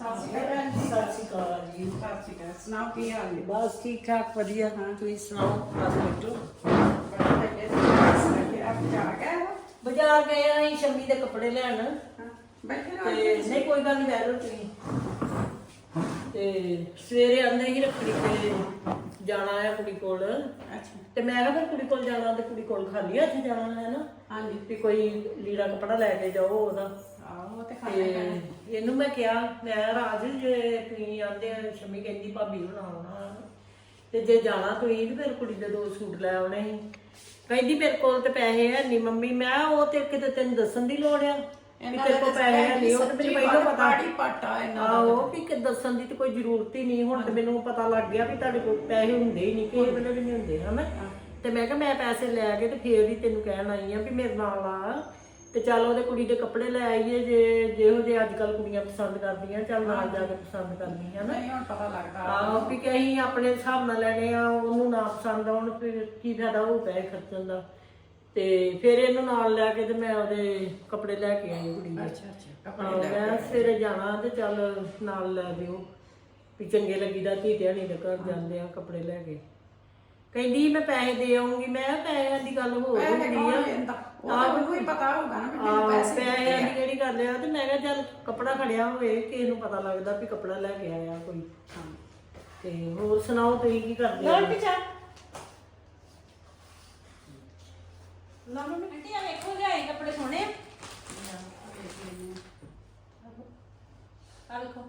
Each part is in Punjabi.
ਸਤਿ ਸ਼੍ਰੀ ਅਕਾਲ ਜੀ ਸਤਿ ਸ਼੍ਰੀ ਅਕਾਲ ਜੀ ਸਤਿ ਸ਼੍ਰੀ ਅਕਾਲ ਸੁਣਾਓ ਕੀ ਹਾਲ ਹੈ ਬਸ ਠੀਕ ਠਾਕ ਵਧੀਆ ਹਾਂ ਤੁਸੀਂ ਸੁਣਾਓ ਬਸ ਬੈਠੋ ਬੜਾ ਲੱਗੇ ਸੀ ਆਪ ਜਾ ਗਿਆ ਹੋ? ਬਾਜ਼ਾਰ ਗਏ ਆਂ ਸ਼ੰਮੀ ਦੇ ਕੱਪੜੇ ਲੈਣ। ਹਾਂ, ਬੈਠੇ ਰਹੋ ਤੇ ਨਹੀਂ ਕੋਈ ਗੱਲ ਨਹੀਂ ਬਹਿ ਜਾਓ ਤੁਸੀਂ। ਤੇ ਸਵੇਰੇ ਆਂਦੇ ਹੀ ਰੱਖੜੀ ਤੇ ਜਾਣਾ ਹੈ ਕੁੜੀ ਕੋਲ। ਅੱਛਾ ਤੇ ਮੈਂ ਕਿਹਾ ਫਿਰ ਕੁੜੀ ਕੋਲ ਜਾਣਾ ਤੇ ਕੁੜੀ ਕੋਲ ਖਾਲੀ ਹੱਥ ਜਾਣਾ ਹੈ ਨਾ? ਹਾਂਜੀ। ਵੀ ਕੋਈ ਲੀੜਾ ਕੱਪੜਾ ਲੈ ਕੇ ਜਾਓ ਉਹਦਾ। ਆਹੋ ਤੇ ਖਾਣਾ ਇਹਨੂੰ ਮੈਂ ਕਿਹਾ ਮੈਂ ਰਾਜ ਜੇ ਤੁਸੀਂ ਆਂਦੇ ਸ਼ਮੀ ਕਹਿੰਦੀ ਭਾਬੀ ਬਣਾਉਣਾ ਤੇ ਜੇ ਜਾਣਾ ਤੁਸੀਂ ਤੇ ਫਿਰ ਕੁੜੀ ਦੇ ਦੋ ਸੂਟ ਲੈ ਆਉਣੇ ਸੀ। ਕਹਿੰਦੀ ਮੇਰੇ ਕੋਲ ਤੇ ਪੈਸੇ ਹੈ ਨਹੀਂ ਮੰਮੀ ਮੈਂ ਕਿਹਾ ਉਹ ਤੇ ਕਿਤੇ ਤੈਨੂੰ ਦੱਸਣ ਦੀ ਲੋੜ ਆ ਵੀ ਤੇਰੇ ਕੋਲ ਪੈਸੇ ਹੈ ਨਹੀਂ ਉਹ ਤੇ ਮੈਨੂੰ ਪਹਿਲਾਂ ਪਤਾ। ਪਾੜੀ ਪਾਟਾ ਇਹਨਾਂ ਦਾ ਆਹੋ ਵੀ ਕਿ ਦੱਸਣ ਦੀ ਤੇ ਕੋਈ ਜ਼ਰੂਰਤ ਹੀ ਨਹੀਂ ਹੁਣ ਤੇ ਮੈਨੂੰ ਪਤਾ ਲੱਗ ਗਿਆ ਵੀ ਤੁਹਾਡੇ ਕੋਲ ਪੈਸੇ ਹੁੰਦੇ ਹੀ ਨਹੀਂ ਕਿਸੇ ਵੇਲੇ ਵੀ ਨਹੀਂ ਹੁੰਦੇ ਹਨਾ? ਤੇ ਮੈਂ ਕਿਹਾ ਮੈਂ ਪੈਸੇ ਲੈ ਕੇ ਤੇ ਫੇਰ ਹੀ ਤੈਨੂੰ ਕਹਿਣ ਆਈ ਆ ਵੀ ਮੇਰੇ ਨਾਲ ਆ। ਤੇ ਚੱਲ ਉਹਦੇ ਕੁੜੀ ਦੇ ਕੱਪੜੇ ਲੈ ਆਈਏ ਜੇ ਜਿਹੋ ਜੇ ਅੱਜ ਕੱਲ ਕੁੜੀਆਂ ਪਸੰਦ ਕਰਦੀਆਂ ਚੱਲ ਨਾਲ ਜਾ ਕੇ ਪਸੰਦ ਕਰਨੀ ਹਨਾ ਨਹੀਂ ਹੁਣ ਪਤਾ ਲੱਗਦਾ। ਆਹੋ ਕਿ ਅਸੀਂ ਆਪਣੇ ਹਿਸਾਬ ਨਾਲ ਲੈਣੇ ਆ ਉਹਨੂੰ ਨਾ ਪਸੰਦ ਆਉਣ ਫਿਰ ਕੀ ਫਾਇਦਾ ਹੋਊ ਪੈਸੇ ਖਰਚਣ ਦਾ। ਤੇ ਫਿਰ ਇਹਨੂੰ ਨਾਲ ਲੈ ਕੇ ਤੇ ਮੈਂ ਉਹਦੇ ਕੱਪੜੇ ਲੈ ਕੇ ਆਈ ਕੁੜੀ ਦੇ ਅੱਛਾ ਅੱਛਾ ਹਾਂ, ਮੈਂ ਸਵੇਰੇ ਜਾਣਾ ਤੇ ਚੱਲ ਨਾਲ ਲੈ ਦਿਓ ਵੀ ਚੰਗੇ ਲੱਗੀਦਾ ਧੀ ਧਿਆਣੀ ਦੇ ਘਰ ਜਾਂਦੇ ਆ ਕੱਪੜੇ ਲੈ ਕੇ। ਕਹਿੰਦੀ ਮੈਂ ਪੈਸੇ ਦੇ ਆਉਂਗੀ ਮੈਂ ਕਿਹਾ ਪੈਸਿਆਂ ਦੀ ਗੱਲ ਹੋਰ ਪੈਸੇ ਹੁੰਦੀ ਕੌਣ ਆ। ਲੈਂਦਾ ਉਹ ਹੀ ਪਤਾ ਹੋਊਗਾ ਨਾ ਵੀ ਮੈਨੂੰ ਆਹ, ਪੈਸੇ ਪੈਸਿਆਂ ਦੀ ਕਿਹੜੀ ਗੱਲ ਆ। ਤੇ ਮੈਂ ਕਿਹਾ ਚੱਲ ਕੱਪੜਾ ਖੜਿਆ ਹੋਵੇ ਕਿਸੇ ਨੂੰ ਪਤਾ ਲੱਗਦਾ ਵੀ ਕੱਪੜਾ ਲੈ ਕੇ ਆਇਆ ਕੋਈ। ਤੇ ਹੋਰ ਸੁਣਾਓ ਤੁਸੀਂ ਕੀ ਕਰਦੇ ਹੋ? ਲਾ ਮੰਮੀ ਆਂਟੀ ਆ ਵੇਖੋ ਲਿਆਏ ਕੱਪੜੇ ਸੋਹਣੇ। ਆ ਆ ਵੇਖੋ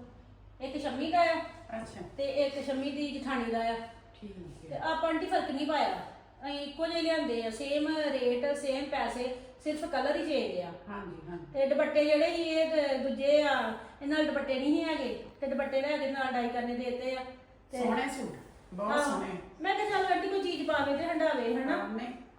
ਇੱਕ ਸ਼ੰਮੀ ਦਾ ਆ ਅੱਛਾ। ਤੇ ਇੱਕ ਸ਼ੰਮੀ ਦੀ ਜਠਾਣੀ ਦਾ ਆ। ਠੀਕ ਤੇ ਹੈ ਆਪਾਂ ਆਂਟੀ ਫ਼ਰਕ ਨਹੀਂ ਪਾਇਆ। ਅਸੀਂ ਇੱਕੋ ਜਿਹੇ ਲਿਆਂਦੇ ਆ ਸੇਮ ਰੇਟ ਸੇਮ ਪੈਸੇ ਸਿਰਫ ਕਲਰ ਹੀ ਚੇਂਜ ਆ। ਹਾਂਜੀ ਹਾਂ ਤੇ ਦੁਪੱਟੇ ਜਿਹੜੇ ਸੀ ਇਹ ਦੂਜੇ ਆ ਇਹ ਨਾਲ ਦੁਪੱਟੇ ਨਹੀਂ ਸੀ ਹੈਗੇ ਤੇ ਦੁਪੱਟੇ ਲੈ ਕੇ ਨਾਲ ਡਾਈ ਕਰਨੇ ਦੇਤੇ ਆ। ਤੇ ਸੋਹਣੇ ਸੂਟ ਬਹੁਤ ਸੋਹਣੇ। ਮੈਂ ਕਿਹਾ ਚੱਲ ਆਂਟੀ ਕੋਈ ਚੀਜ਼ ਪਾਵੇ ਤੇ ਹੰਡਾਵੇ ਹਨਾ?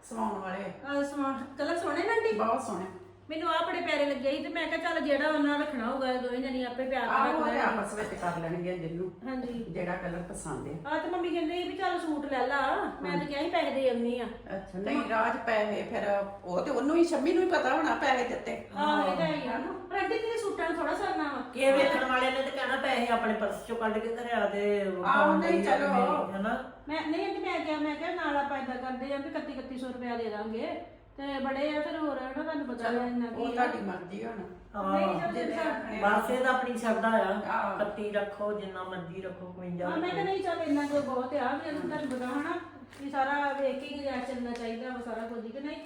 ਸਵਾਉਣ ਵਾਲੇ। ਆ ਸਮਾਨ ਕਲਰ ਸੋਹਣੇ ਨਾ ਆਂਟੀ? ਬਹੁਤ ਸੋਹਣੇ। ਮੈਨੂੰ ਆ ਬੜੇ ਪਿਆਰੇ ਲੱਗੇ ਸੀ ਤੇ ਮੈਂ ਕਿਹਾ ਚੱਲ ਜਿਹੜਾ ਉਹਨਾਂ ਰੱਖਣਾ ਹੋਊਗਾ ਦੋਵੇਂ ਜਣੀ ਆਪੇ ਪਿਆਰ ਨਾਲ ਆਹੋ ਰੱਖ ਇਹ ਲੈਣਗੇ। ਆਪਸ ਵਿੱਚ ਕਰ ਲੈਣਗੇ ਜਿਹਨੂੰ ਹਾਂਜੀ। ਜਿਹੜਾ ਕਲਰ ਪਸੰਦ ਹੈ ਆ ਤੇ ਮੰਮੀ ਕਹਿੰਦੇ ਸੀ ਵੀ ਚੱਲ ਸੂਟ ਲੈ ਲਾ ਮੈਂ ਤਾਂ ਕਿਹਾ ਸੀ ਪੈਸੇ ਦੇ ਆਉਣੀ ਆ। ਅੱਛਾ ਨਹੀਂ ਰਾਜ ਪੈਸੇ ਫਿਰ ਉਹ ਤੇ ਉਹਨੂੰ ਹੀ ਸ਼ੰਮੀ ਨੂੰ ਹੀ ਪਤਾ ਹੋਣਾ ਪੈਸੇ ਦਿੱਤੇ। ਆਹ ਇਹ ਤਾਂ ਹੈ। ਹੀ ਆ। ਨਾ ਪਰ ਆਂਟੀ ਤੇਰੇ ਸੂਟਾਂ ਨੂੰ ਥੋੜਾ ਸਰਨਾ ਵਾ। ਇਹ ਵੇਖਣ ਵਾਲਿਆਂ ਨੇ ਤੇ ਕਹਿਣਾ ਪੈਸੇ ਆਪਣੇ ਪਰਸ ਚੋਂ ਕੱਢ ਕੇ ਘਰੇ ਆ ਦੇ ਆਹੋ, ਨਹੀਂ, ਚਲੋ। ਮੈਂ ਹਨਾ? ਨਹੀਂ ਆਂਟੀ ਮੈਂ ਕਿਹਾ ਮੈਂ ਕਿਹਾ ਨਾਲ ਆਪਾਂ ਇਦਾਂ ਕਰਦੇ ਆ ਵੀ 31 3100 ਰੁਪਇਆ ਦੇ ਦਾਂਗੇ। ਤੇ ਬੜੇ ਆ ਫਿਰ ਹੋਰ ਆ ਨਾ ਤੁਹਾਨੂੰ ਪਤਾ ਇੰਨਾ ਉਹ ਕੀ ਤੁਹਾਡੀ ਮਰਜ਼ੀ ਹੁਣ। ਨਹੀਂ ਚੱਲ ਜਿਹੜੇ ਜਿੱਦਾਂ-। ਬਸ ਇਹ ਤਾਂ ਆਪਣੀ ਸ਼ਰਧਾ ਆ। ਆਹ। ਕੱਤੀ ਰੱਖੋ ਜਿੰਨਾ ਮਰਜ਼ੀ ਰੱਖੋ 51 ਹਾਂ ਮੈਂ ਕਿਹਾ ਨਹੀਂ ਚੱਲ ਇੰਨਾ ਕੋਈ ਬਹੁਤ ਆ ਵੀ ਤੁਹਾਨੂੰ ਪਤਾ ਹਨਾ ਵੀ ਸਾਰਾ ਵੇਖ ਕੇ ਹੀ ਚੱਲਣਾ ਚਾਹੀਦਾ ਵਾ ਸਾਰਾ ਕੁਝ ਹੀ ਕਿ ਨਹੀਂ?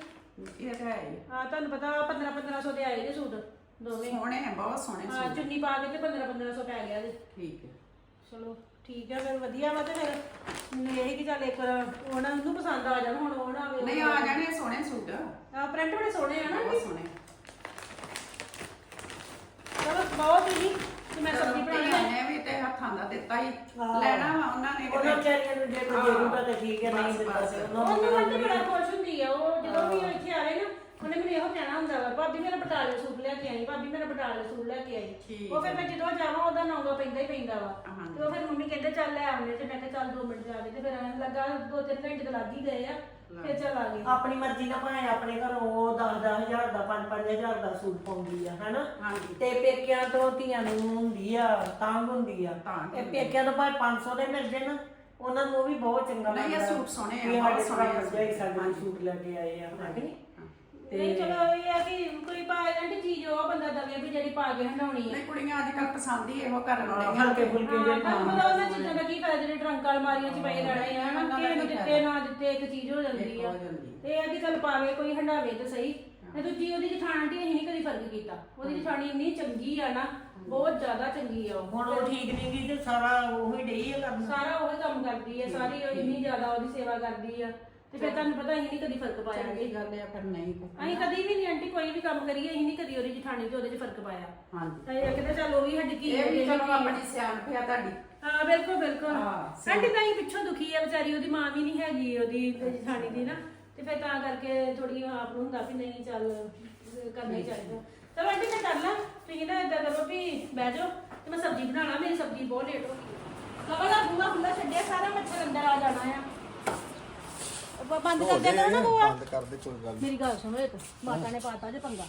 ਇਹ ਤਾਂ ਹੈ ਹੀ। ਆ ਤੁਹਾਨੂੰ ਪਤਾ 15 1500 ਦੇ ਆਏ ਜੇ ਸੂਟ ਦੋਵੇਂ। ਸੋਹਣੇ ਆ ਬਹੁਤ ਸੋਹਣੇ ਹਾਂ ਸੂਟ ਚੁੰਨੀ ਪਾ ਕੇ ਤੇ 15 1500 ਪੈ ਗਿਆ ਜੀ। ਠੀਕ ਹੈ। ਚਲੋ। ਠੀਕ ਹੈ ਫਿਰ ਵਧੀਆ ਵਾ ਤੇ ਫਿਰ ਮੈਨੂੰ ਇਹੀ ਕਿ ਚੱਲ ਇੱਕ ਉਹਨਾਂ ਨੂੰ ਪਸੰਦ ਆ ਜਾਣ ਹੁਣ ਉਹ ਨਾ ਆਵੇ। ਨਹੀਂ ਆ ਜਾਣੇ ਸੋਹਣੇ ਸੂਟ। ਆ ਪ੍ਰਿੰਟ ਬੜੇ ਸੋਹਣੇ ਆ ਨਾ। ਬਹੁਤ ਸੋਹਣੇ। ਚਲੋ ਬਹੁਤ ਹੀ ਤੇ ਮੈਂ ਸਬਜ਼ੀ ਬਣਾਉਣੀ ਆ। ਨੇ ਵੀ ਤੇ ਹੱਥਾਂ ਦਾ ਦਿੱਤਾ ਹੀ। ਹਾਂ। ਲੈਣਾ ਵਾ ਉਹਨਾਂ ਨੇ ਉਹਨਾਂ। ਵਿਚਾਰੀਆਂ ਨੂੰ ਜੇ ਕੋਈ ਦੇਊਗਾ ਤਾਂ ਠੀਕ ਹੈ ਨਹੀਂ ਬਸ, ਦਿੱਤਾ। ਤੇ ਉਹਨੂੰ ਉਹਨਾਂ ਮਨ ਤੇ ਨੂੰ ਬੜਾ ਖੁਸ਼ ਹੁੰਦੀ ਆ ਉਹ ਜਦੋਂ ਵੀ ਇੱਥੇ ਆਵੇ ਨਾ ਉਹਨੇ ਮੈਨੂੰ ਇਹੋ ਕਹਿਣਾ ਹੁੰਦਾ ਵਾ ਭਾਬੀ ਮੇਰਾ ਬਟਾਲੇ ਸੂਟ ਲੈ ਕੇ ਆਈ ਭਾਬੀ ਮੇਰਾ ਬਟਾਲੇ ਸੂਟ ਲੈ ਕੇ ਆਈ। ਠੀਕ ਉਹ ਫਿਰ ਮੈਂ ਜਦੋਂ ਜਾਵਾਂ ਉਹਦਾ ਨਾਂਗਾ ਪੈਂਦਾ ਹੀ ਪੈਂਦਾ ਵਾ। ਹਾਂਜੀ। ਤੇ ਉਹ ਫਿਰ ਮੰਮੀ ਕਹਿੰਦੇ ਚੱਲ ਲੈ ਆਉਂਦੇ ਤੇ ਮੈਂ ਕਿਹਾ ਚੱਲ 2 ਮਿੰਟ ਜਾ ਕੇ ਤੇ ਫਿਰ ਐਂ ਲੱਗਾ 2-3 ਘੰਟੇ ਤਾਂ ਲੱਗ ਹੀ ਗਏ ਆ ਫਿਰ ਚੱਲ ਆ ਗਏ। ਆਪਣੀ ਮਰਜ਼ੀ ਨਾਲ ਭਾਵੇਂ ਆਪਣੇ ਘਰੋਂ 10 ਹਜ਼ਾਰ ਦਾ 5-5000 ਦਾ ਸੂਟ ਪਾਉਂਦੀ ਆ ਹਨਾ? ਹਾਂਜੀ ਤੇ ਪੇਕਿਆਂ ਤੋਂ ਧੀਆਂ ਨੂੰ ਹੁੰਦੀ ਆ ਤੰਗ ਹੁੰਦੀ ਆ। ਤੰਗ ਇਹ ਪੇਕਿਆਂ ਤੋਂ ਭਾਵੇਂ 500 ਦੇ ਮਿਲ ਜੇ ਨਾ ਉਹਨਾਂ ਨੂੰ ਉਹ ਵੀ ਬਹੁਤ ਚੰਗਾ ਨਹੀਂ, ਇਹ ਸੂਟ ਸੋਹਣੇ ਆ, ਬਹੁਤ ਸੋਹਣੇ ਆ ਸੂਟ। ਸਾਡੇ ਲਈ ਸੂਟ ਲੈ ਕੇ ਆਏ ਆ ਹੈ ਕਿ ਨਹੀਂ? ਨਹੀਂ ਚਲੋ ਇਹ ਆ ਕਿ ਕੋਈ ਪਾ ਜਾਂਦੀ ਚੀਜ਼ ਉਹ ਬੰਦਾ ਦਵੇ ਵੀ ਜਿਹੜੀ ਪਾ ਕੇ ਹੰਡਾਉਣੀ ਨਹੀਂ ਕੁੜੀਆਂ ਅੱਜ ਕੱਲ ਪਸੰਦ ਹੀ ਇਹੋ ਕਰਨ ਹਾਂ, ਦੇ ਹਲਕੇ ਫੁਲਕੇ ਜਿਹੇ ਤੁਹਾਨੂੰ ਪਤਾ ਉਹਨਾਂ ਚੀਜ਼ਾਂ ਦਾ ਕੀ ਫਾਇਦਾ ਜਿਹੜੇ ਟਰੰਕ ਅਲਮਾਰੀਆਂ 'ਚ ਪਏ ਰਹਿਣੇ ਆ ਹਨਾ ਦਾ ਕਿਸੇ ਨੂੰ ਕੀ ਦਿੱਤੇ ਨਾ ਦਿੱਤੇ ਇੱਕ ਚੀਜ਼ ਹੋ ਜਾਂਦੀ ਆ। ਹੋ। ਤੇ ਇਹ ਆ ਕਿ ਚੱਲ ਪਾਵੇ ਕੋਈ ਹੰਡਾਵੇ ਤੇ ਸਹੀ। ਤੇ ਦੂਜੀ ਉਹਦੀ ਜਠਾਣੀ ਅਸੀਂ ਨਹੀਂ ਕਦੀ ਫ਼ਰਕ ਕੀਤਾ। ਉਹਦੀ ਜਠਾਣੀ ਇੰਨੀ ਚੰਗੀ ਆ ਨਾ ਬਹੁਤ ਜ਼ਿਆਦਾ ਚੰਗੀ ਆ ਉਹ। ਹੁਣ ਉਹ ਠੀਕ ਨਹੀਂ ਗਈ ਤੇ ਸਾਰਾ ਉਹੀ ਡਈ ਆ ਕਰਨਾ। ਸਾਰਾ ਉਹੀ ਕੰਮ ਕਰਦੀ ਆ ਸਾਰੀ ਉਹ ਇੰਨੀ ਜ਼ਿਆਦਾ ਉਹਦੀ ਸੇਵਾ ਕਰਦੀ ਆ। ਤੇ ਫਿਰ ਤੁਹਾਨੂੰ ਪਤਾ ਅਸੀਂ ਨਹੀਂ ਕਦੀ ਫ਼ਰਕ ਪਾਇਆ। ਚੰਗੀ ਗੱਲ ਹੈ ਫਿਰ ਨਹੀਂ ਅਸੀਂ ਕਦੀ ਵੀ ਨਹੀਂ ਆਂਟੀ ਕੋਈ ਵੀ ਕੰਮ ਕਰੀਏ ਅਸੀਂ ਨਹੀਂ ਕਦੀ ਉਹਦੀ ਜਠਾਣੀ 'ਚ ਉਹਦੇ 'ਚ ਫ਼ਰਕ ਪਾਇਆ। ਹਾਂਜੀ। ਤਾਂ ਇਹ ਕਹਿੰਦੇ ਚੱਲ ਉਹ ਵੀ ਸਾਡੀ ਕੀ ਇਹ ਵੀ ਚਲੋ ਆਪਣੀ ਸਿਆਣਪ ਆ ਤੁਹਾਡੀ। ਹਾਂ ਬਿਲਕੁਲ ਬਿਲਕੁਲ। ਹਾਂ, ਆਂਟੀ ਤਾਂ ਹੀ ਪਿੱਛੋਂ ਦੁਖੀ ਆ ਵਿਚਾਰੀ ਉਹਦੀ ਮਾਂ ਵੀ ਨਹੀਂ ਹੈਗੀ ਉਹਦੀ ਜਠਾਣੀ ਦੀ ਨਾ। ਤੇ ਫਿਰ ਤਾਂ ਕਰਕੇ ਥੋੜੀ ਆਪ ਨੂੰ ਹੁੰਦਾ ਵੀ ਨਹੀਂ ਚੱਲ ਅਹ ਕਰਨਾ ਹੀ ਚਾਹੀਦਾ। ਚਲੋ ਆਂਟੀ ਮੈਂ ਕਰ ਲਾਂ। ਤੁਸੀਂ ਨਾ ਏਦਾਂ ਕਰੋ ਵੀ ਬਹਿ ਜਾਓ ਤੇ ਮੈਂ ਸਬਜ਼ੀ ਬਣਾਣਾ ਮੇਰੀ ਸਬਜ਼ੀ ਬਹੁਤ ਲੇਟ ਹੋ ਗਈ ਲਗਾ ਲਾ ਬੂਹਾ ਖੁੱਲਾ ਛੱਡਿਆ ਸਾਰਾ ਮੱਛਰ ਅੰਦਰ ਆ ਜਾਣਾ ਆ। ਉਹ ਬੰਦ ਕਰ ਦਿਆ ਕਰੋ ਨਾ ਬੂਹਾ ਬੰਦ ਕਰ ਦੇ ਕੋਈ ਗੱਲ ਮੇਰੀ ਗੱਲ ਸੁਣੋ ਇੱਕ ਮਾਤਾ ਨੇ ਪਾਤਾ ਜੇ ਪੰਗਾ।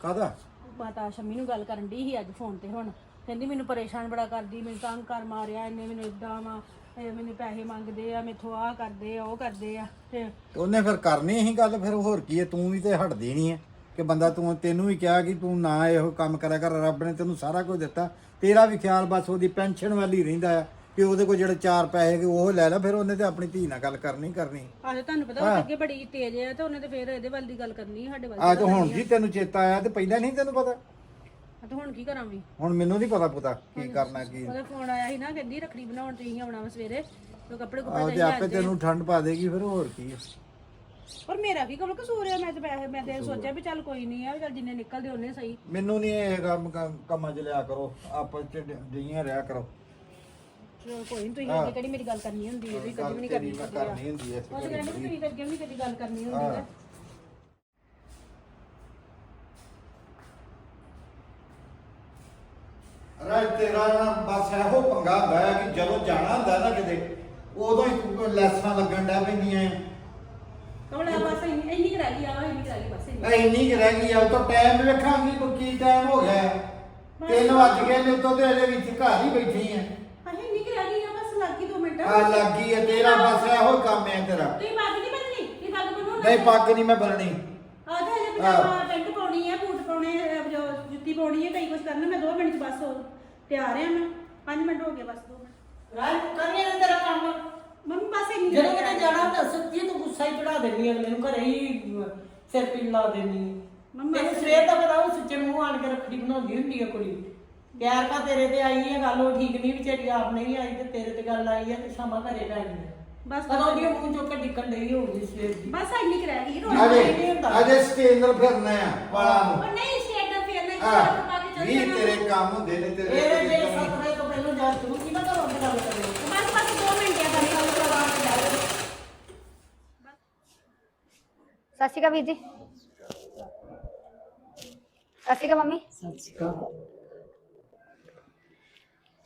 ਕਾਦਾ ਮਾਤਾ ਸ਼ੰਮੀ ਨੂੰ ਗੱਲ ਕਰਨ ਦੀ ਸੀ ਅੱਜ ਫੋਨ ਤੇ ਹੁਣ। ਕਹਿੰਦੀ ਮੈਨੂੰ ਪਰੇਸ਼ਾਨ ਬੜਾ ਕਰਦੀ ਮੈਨੂੰ ਤੰਗ ਕਰ ਮਾਰਿਆ ਇਹਨੇ ਮੈਨੂੰ ਇਦਾਂ ਵਾ ਇਹ ਮੈਨੂੰ ਪੈਸੇ ਮੰਗਦੇ ਆ ਮੈਥੋਂ ਆਹ ਕਰਦੇ ਆ ਉਹ ਕਰਦੇ ਆ ਤੇ ਤੇ ਉਹਨੇ ਫਿਰ ਕਰਨੀ ਹੀ ਗੱਲ ਫਿਰ ਹੋਰ ਕੀ ਹੈ ਤੂੰ ਵੀ ਤੇ ਹਟਦੀ ਨਹੀਂ ਹੈ ਕਿ ਬੰਦਾ ਤੂੰ ਤੈਨੂੰ ਵੀ ਕਿਹਾ ਕਿ ਤੂੰ ਨਾ ਇਹੋ ਕੰਮ ਕਰਿਆ ਕਰ ਰੱਬ ਨੇ ਤੈਨੂੰ ਸਾਰਾ ਕੁਝ ਦਿੱਤਾ। ਤੇਰਾ ਵੀ ਖਿਆਲ ਬਸ ਉਹਦੀ ਪੈਨਸ਼ਨ ਵਾਲੀ ਰਹਿੰਦਾ ਆ। ਕਿ ਉਹਦੇ ਕੋਲ ਜਿਹੜੇ ਚਾਰ ਪੈਸੇ ਹੈਗੇ ਉਹ ਲੈ ਲੈ ਫਿਰ ਉਹਨੇ ਤੇ ਆਪਣੀ ਧੀ ਨਾਲ ਗੱਲ ਕਰਨੀ ਕਰਨੀ। ਆਲੇ ਤੁਹਾਨੂੰ ਪਤਾ ਉਹ ਅੱਗੇ ਬੜੀ ਤੇਜ਼ ਹੈ ਤੇ ਉਹਨੇ ਤੇ ਫੇਰ ਇਹਦੇ ਵੱਲ ਦੀ ਗੱਲ ਕਰਨੀ ਸਾਡੇ ਵੱਲ ਆ ਤੇ ਹੁਣ ਜੀ ਤੈਨੂੰ ਚੇਤਾ ਆਇਆ ਤੇ ਪਹਿਲਾਂ ਨਹੀਂ ਤੈਨੂੰ ਪਤਾ? ਆ ਤੇ ਹੁਣ ਕੀ ਕਰਾਂ ਵੀ? ਹੁਣ ਮੈਨੂੰ ਨਹੀਂ ਪਤਾ ਪੁੱਤਾ ਕੀ ਕਰਨਾ ਕੀ ਉਹਦਾ ਫੋਨ ਆਇਆ ਸੀ ਨਾ ਕਹਿੰਦੀ ਰੱਖੜੀ ਬਣਾਉਣ ਤੁਸੀਂ ਆਉਣਾ ਵਾ ਸਵੇਰੇ ਤੇ ਕੱਪੜੇ ਆ ਕੁਪੜੇ ਤੇ ਆਪੇ ਤੈਨੂੰ ਠੰਡ ਪਾ ਦੇਗੀ ਫਿਰ ਹੋਰ ਕੀ ਹੈ ਪਰ ਮੇਰਾ ਕੀ ਕਮਲ ਕਸੂਰ ਹੈ ਮੈਂ ਤੇ ਪੈਸੇ ਮੈਂ ਤੇ ਸੋਚਿਆ ਵੀ ਚੱਲ ਕੋਈ ਨਹੀਂ ਆ ਵੀ ਚੱਲ ਜਿੰਨੇ ਨਿਕਲਦੇ ਉਹਨੇ ਸਹੀ। ਮੈਨੂੰ ਨਹੀਂ ਇਹ ਕੰਮ ਕੰਮ- 'ਚ ਲਿਆ ਕਰੋ ਆਪਸ 'ਚ ਜਈਆਂ ਰਿਹਾ ਕਰੋ। ਚਲੋ ਕੋਈ ਨਹੀਂ ਤੁਸੀਂ ਅੱਗੇ ਕਿਹੜੀ ਮੇਰੀ ਗੱਲ ਕਰਨੀ ਹੁੰਦੀ ਹੈ? ਤੁਸੀਂ ਕਦੀ ਵੀ ਨਹੀਂ ਤੇਰੀ ਕਰਨੀ ਮੈਂ ਕਰਨੀ ਹੁੰਦੀ ਐ ਉਹ ਤੇ ਕਹਿੰਦੇ ਵੀ ਤੁਸੀਂ ਅੱਗੇ ਵੀ ਨਹੀਂ ਕਦੀ ਗੱਲ ਕਰਨੀ ਹੁੰਦੀ ਹੈ। ਰਾਜ ਤੇਰਾ ਨਾ ਬਸ ਇਹੋ ਪੰਗਾ ਹੁੰਦਾ ਹੈ ਕਿ ਜਦੋਂ ਜਾਣਾ ਹੁੰਦਾ ਨਾ ਕਿਤੇ ਉਦੋਂ ਹੀ ਲੈਸਾਂ ਲੱਗਣ ਡੈ ਪੈਂਦੀਆਂ ਐ ਕਮਲ ਆ ਬਸ ਇੰਨੀ ਇੰਨੀ ਕੁ ਰਹਿ ਗਈ ਆ ਇੰਨੀ ਕੁ ਰਹਿ ਗਈ ਬਸ ਇੰਨੀ। ਇੰਨੀ ਕਿ ਰਹਿ ਗਈ ਆ ਉਹ ਤਾਂ ਟਾਈਮ ਵੇਖਾਂਗੀ ਕੋਈ ਕੀ ਟਾਈਮ ਹੋ ਗਿਆ। ਤਿੰਨ ਵੱਜ ਗਏ ਨੇ ਉਤੋਂ ਤੇ ਅਜੇ ਵਿੱਚ ਘਰ ਹੀ ਬੈਠੀ ਐ ਅਹੀਂ ਇੰਨੀ ਕੁ ਰਹਿ ਗਈ ਆ ਬਸ ਲੱਗ ਗਈ 2 ਮਿੰਟ ਆ ਲੱਗੀ ਐ ਤੇਰਾ ਬਸ ਇਹੋ ਕੰਮ ਐ ਤੇਰਾ। ਤੁਸੀਂ ਪੱਗ ਨਹੀਂ ਬੰਨਣੀ ਇਹ ਪੱਗ ਬੰਨੋ ਨਹੀਂ ਪੱਗ ਨਹੀਂ ਮੈਂ ਬੰਨਣੀ ਆ ਜਾ ਜੇ ਪਜਾਮਾ ਪੈਂਟ ਪਾਉਣੀ ਹੈ ਬੂਟ ਪਾਉਣੇ ਆ, ਜੋ ਜੁੱਤੀ ਪਾਉਣੀ ਹੈ ਕਈ ਕੁਝ ਕਰਨਾ ਮੈਂ 2 ਮਿੰਟ ਚ ਬਸ ਹੋ- ਤਿਆਰ ਆ ਮੈਂ। 5 ਮਿੰਟ ਹੋ ਗਏ ਬਸ 2 ਮਿੰਟ। ਰਾਜ ਕਰੀਏ ਨਾ ਤੇਰਾ ਕੰਮ। ਮੰਮੀ ਬਸ ਇੰਨੀ ਜਦੋਂ ਕਿਤੇ ਜਾਣਾ ਹੁੰਦਾ ਸੱਚੀ ਤੂੰ ਗੁੱਸਾ ਹੀ ਚੜਾ ਦੇਣੀ ਹੈ ਮੈਨੂੰ ਘਰੇ ਹੀ ਸਿਰ ਪੀਣ ਲਾ ਦੇਣੀ ਮੰਮਾ ਤੈਨੂੰ ਸਵੇਰ ਦਾ ਪਤਾ ਉਹ ਸੱਚੇ ਮੂੰਹ ਆਣ ਕੇ ਰੱਖੜੀ ਬਣਾਉਂਦੀ ਹੁੰਦੀ ਹੈ ਕੁੜੀ। ਪਿਆਰ ਕਾ ਤੇਰੇ ਤੇ ਆਈ ਹੈ ਗੱਲ ਉਹ ਠੀਕ ਨਹੀਂ ਵਿਚਾਰੀ ਆਪ ਨਹੀਂ ਆਈ ਤੇ ਤੇਰੇ ਤੇ ਗੱਲ ਆਈ ਹੈ ਤੇ ਸ਼ਾਮਾਂ ਘਰੇ ਪੈ ਗਈ ਹੈ ਬਸ। ਕਦੋਂ ਦੀ ਉਹ ਮੂੰਹ ਚੁੱਕ ਕੇ ਡਿੱਕਣ ਡਈ ਹੋਊਗੀ ਸਵੇਰ ਦੀ? ਬਸ ਇੰਨੀ ਕੁ ਰਹਿ ਗਈ ਰੋਣਾ ਅਜੇ ਨਹੀਂ ਹੁੰਦਾ। ਅਜੇ ਸਟੇਂਦਰ ਫਿਰਨਾ ਆ ਵਾਲਾ ਨੂੰ। ਉਹ ਨਹੀਂ ਸਟੇਟ ਦਾ ਫੇਰ ਨਹੀਂ ਆ ਪਾ ਕੇ ਚੱਲ ਵੀ ਜਾਣਾ। ਤੇਰੇ ਕੰਮ ਹੁੰਦੇ ਨੇ ਤੇਰੇ ਇਹ ਜੇ ਸੱਤ ਵਜੇ ਤੋਂ ਪਹਿਲਾਂ ਜਾ ਤੂੰ ਕੀ ਨਾ ਘਰੋਂ ਤੇ ਗੱਲ ਕਰੇ ਬਸ ਬਸ 2 ਮਿੰਟ ਆ ਗੱਲ ਕਰ ਕਰਵਾ ਕੇ ਜਾ। ਸਤਿ ਸ਼੍ਰੀ ਅਕਾਲ ਵੀਰ ਜੀ। ਸਤਿ ਸ਼੍ਰੀ ਅਕਾਲ ਮੰਮੀ। ਸਤਿ ਸ਼੍ਰੀ ਅਕਾਲ।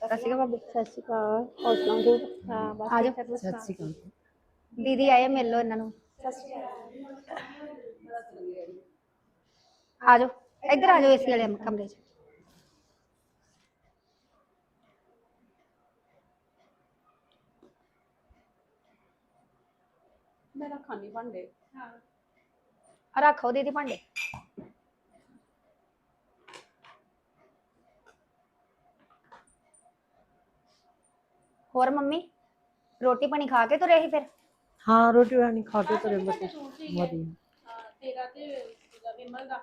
ਸਤਿ ਸ਼੍ਰੀ ਅਕਾਲ ਭਾਬੀ। ਸਤਿ ਸ਼੍ਰੀ ਅਕਾਲ। ਹੋਰ ਸੁਣਾਓ ਠੀਕ ਹਾਂ ਬਸ ਆ ਜਾਓ। ਸਤਿ ਸ਼੍ਰੀ ਅਕਾਲ। ਦੀਦੀ ਆਏ ਮਿਲ ਲਓ ਇਹਨਾਂ ਨੂੰ। ਆ ਜਾਓ। ਇੱਧਰ ਆ ਜਾਓ ਏਸੀ ਵਾਲੇ ਕਮਰੇ 'ਚ। ਮੈਂ ਰੱਖਾਂ ਨਹੀਂ ਭਾਂਡੇ। ਆ ਰੱਖੋ ਦੀਦੀ ਭਾਂਡੇ। ਹੋਰ ਮੰਮੀ ਰੋਟੀ ਪਾਣੀ ਖਾ ਕੇ ਤੁਰੇ ਸੀ ਫਿਰ? ਹਾਂ ਰੋਟੀ ਪਾਣੀ ਖਾ ਕੇ ਤੁਰੇ ਵਧੀਆ। ਤੇਰਾ ਤੇ ਉਹਦਾ ਵਿਮਲ ਦਾ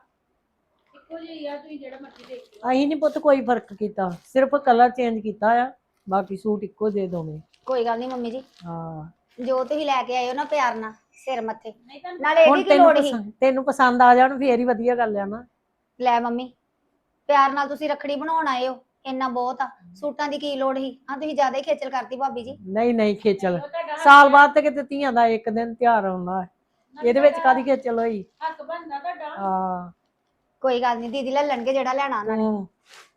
ਇੱਕੋ ਜਿਹੀ ਆ ਤੁਸੀਂ ਜਿਹੜਾ ਮਰਜ਼ੀ ਦੇਖ ਲਓ ਅਸੀਂ ਨਹੀਂ ਪੁੱਤ ਕੋਈ ਫ਼ਰਕ ਕੀਤਾ ਸਿਰਫ ਕਲਰ ਚੇਂਜ ਕੀਤਾ ਆ ਬਾਕੀ ਸੂਟ ਇੱਕੋ ਦੇ ਦੋਵੇਂ। ਕੋਈ ਗੱਲ ਨਹੀਂ ਮੰਮੀ ਜੀ। ਹਾਂ। ਜੋ ਤੁਸੀਂ ਲੈ ਕੇ ਆਏ ਹੋ ਨਾ ਪਿਆਰ ਨਾਲ ਸਿਰ ਮੱਥੇ। ਨਹੀਂ ਤਾਂ ਨਾਲੇ ਹੁਣ ਇਹਦੀ ਕੀ ਤੈਨੂੰ ਲੋੜ ਸੀ। ਪਸੰਦ ਤੈਨੂੰ ਪਸੰਦ ਆ ਜਾਣ ਫੇਰ ਹੀ ਵਧੀਆ ਗੱਲ ਆ ਨਾ। ਲੈ ਮੰਮੀ ਪਿਆਰ ਨਾਲ ਤੁਸੀਂ ਰੱਖੜੀ ਬਣਾਉਣ ਆਏ ਹੋ। ਇੰਨਾ ਬਹੁਤ ਆ ਸੂਟਾਂ ਦੀ ਕੀ ਲੋੜ ਸੀ? ਆ ਤੁਸੀਂ ਜ਼ਿਆਦਾ ਹੀ ਖੇਚਲ ਕਰਤੀ ਭਾਬੀ ਜੀ। ਨਹੀਂ ਨਹੀਂ ਖੇਚਲ। ਸਾਲ ਬਾਅਦ ਤੇ ਕਿਤੇ ਧੀਆਂ ਦਾ ਇੱਕ ਦਿਨ ਤਿਉਹਾਰ ਆਉਂਦਾ ਹੈ। ਇਹਦੇ ਵਿੱਚ ਕਾਦੀ ਖੇਚਲ ਹੋਈ? ਹੱਕ ਬਣਦਾ ਤੁਹਾਡਾ। ਹਾਂ। ਕੋਈ ਗੱਲ ਨਹੀਂ ਦੀਦੀ ਲੈ ਲੈਣਗੇ ਜਿਹੜਾ ਲੈਣਾ ਉਹਨਾਂ ਨੇ।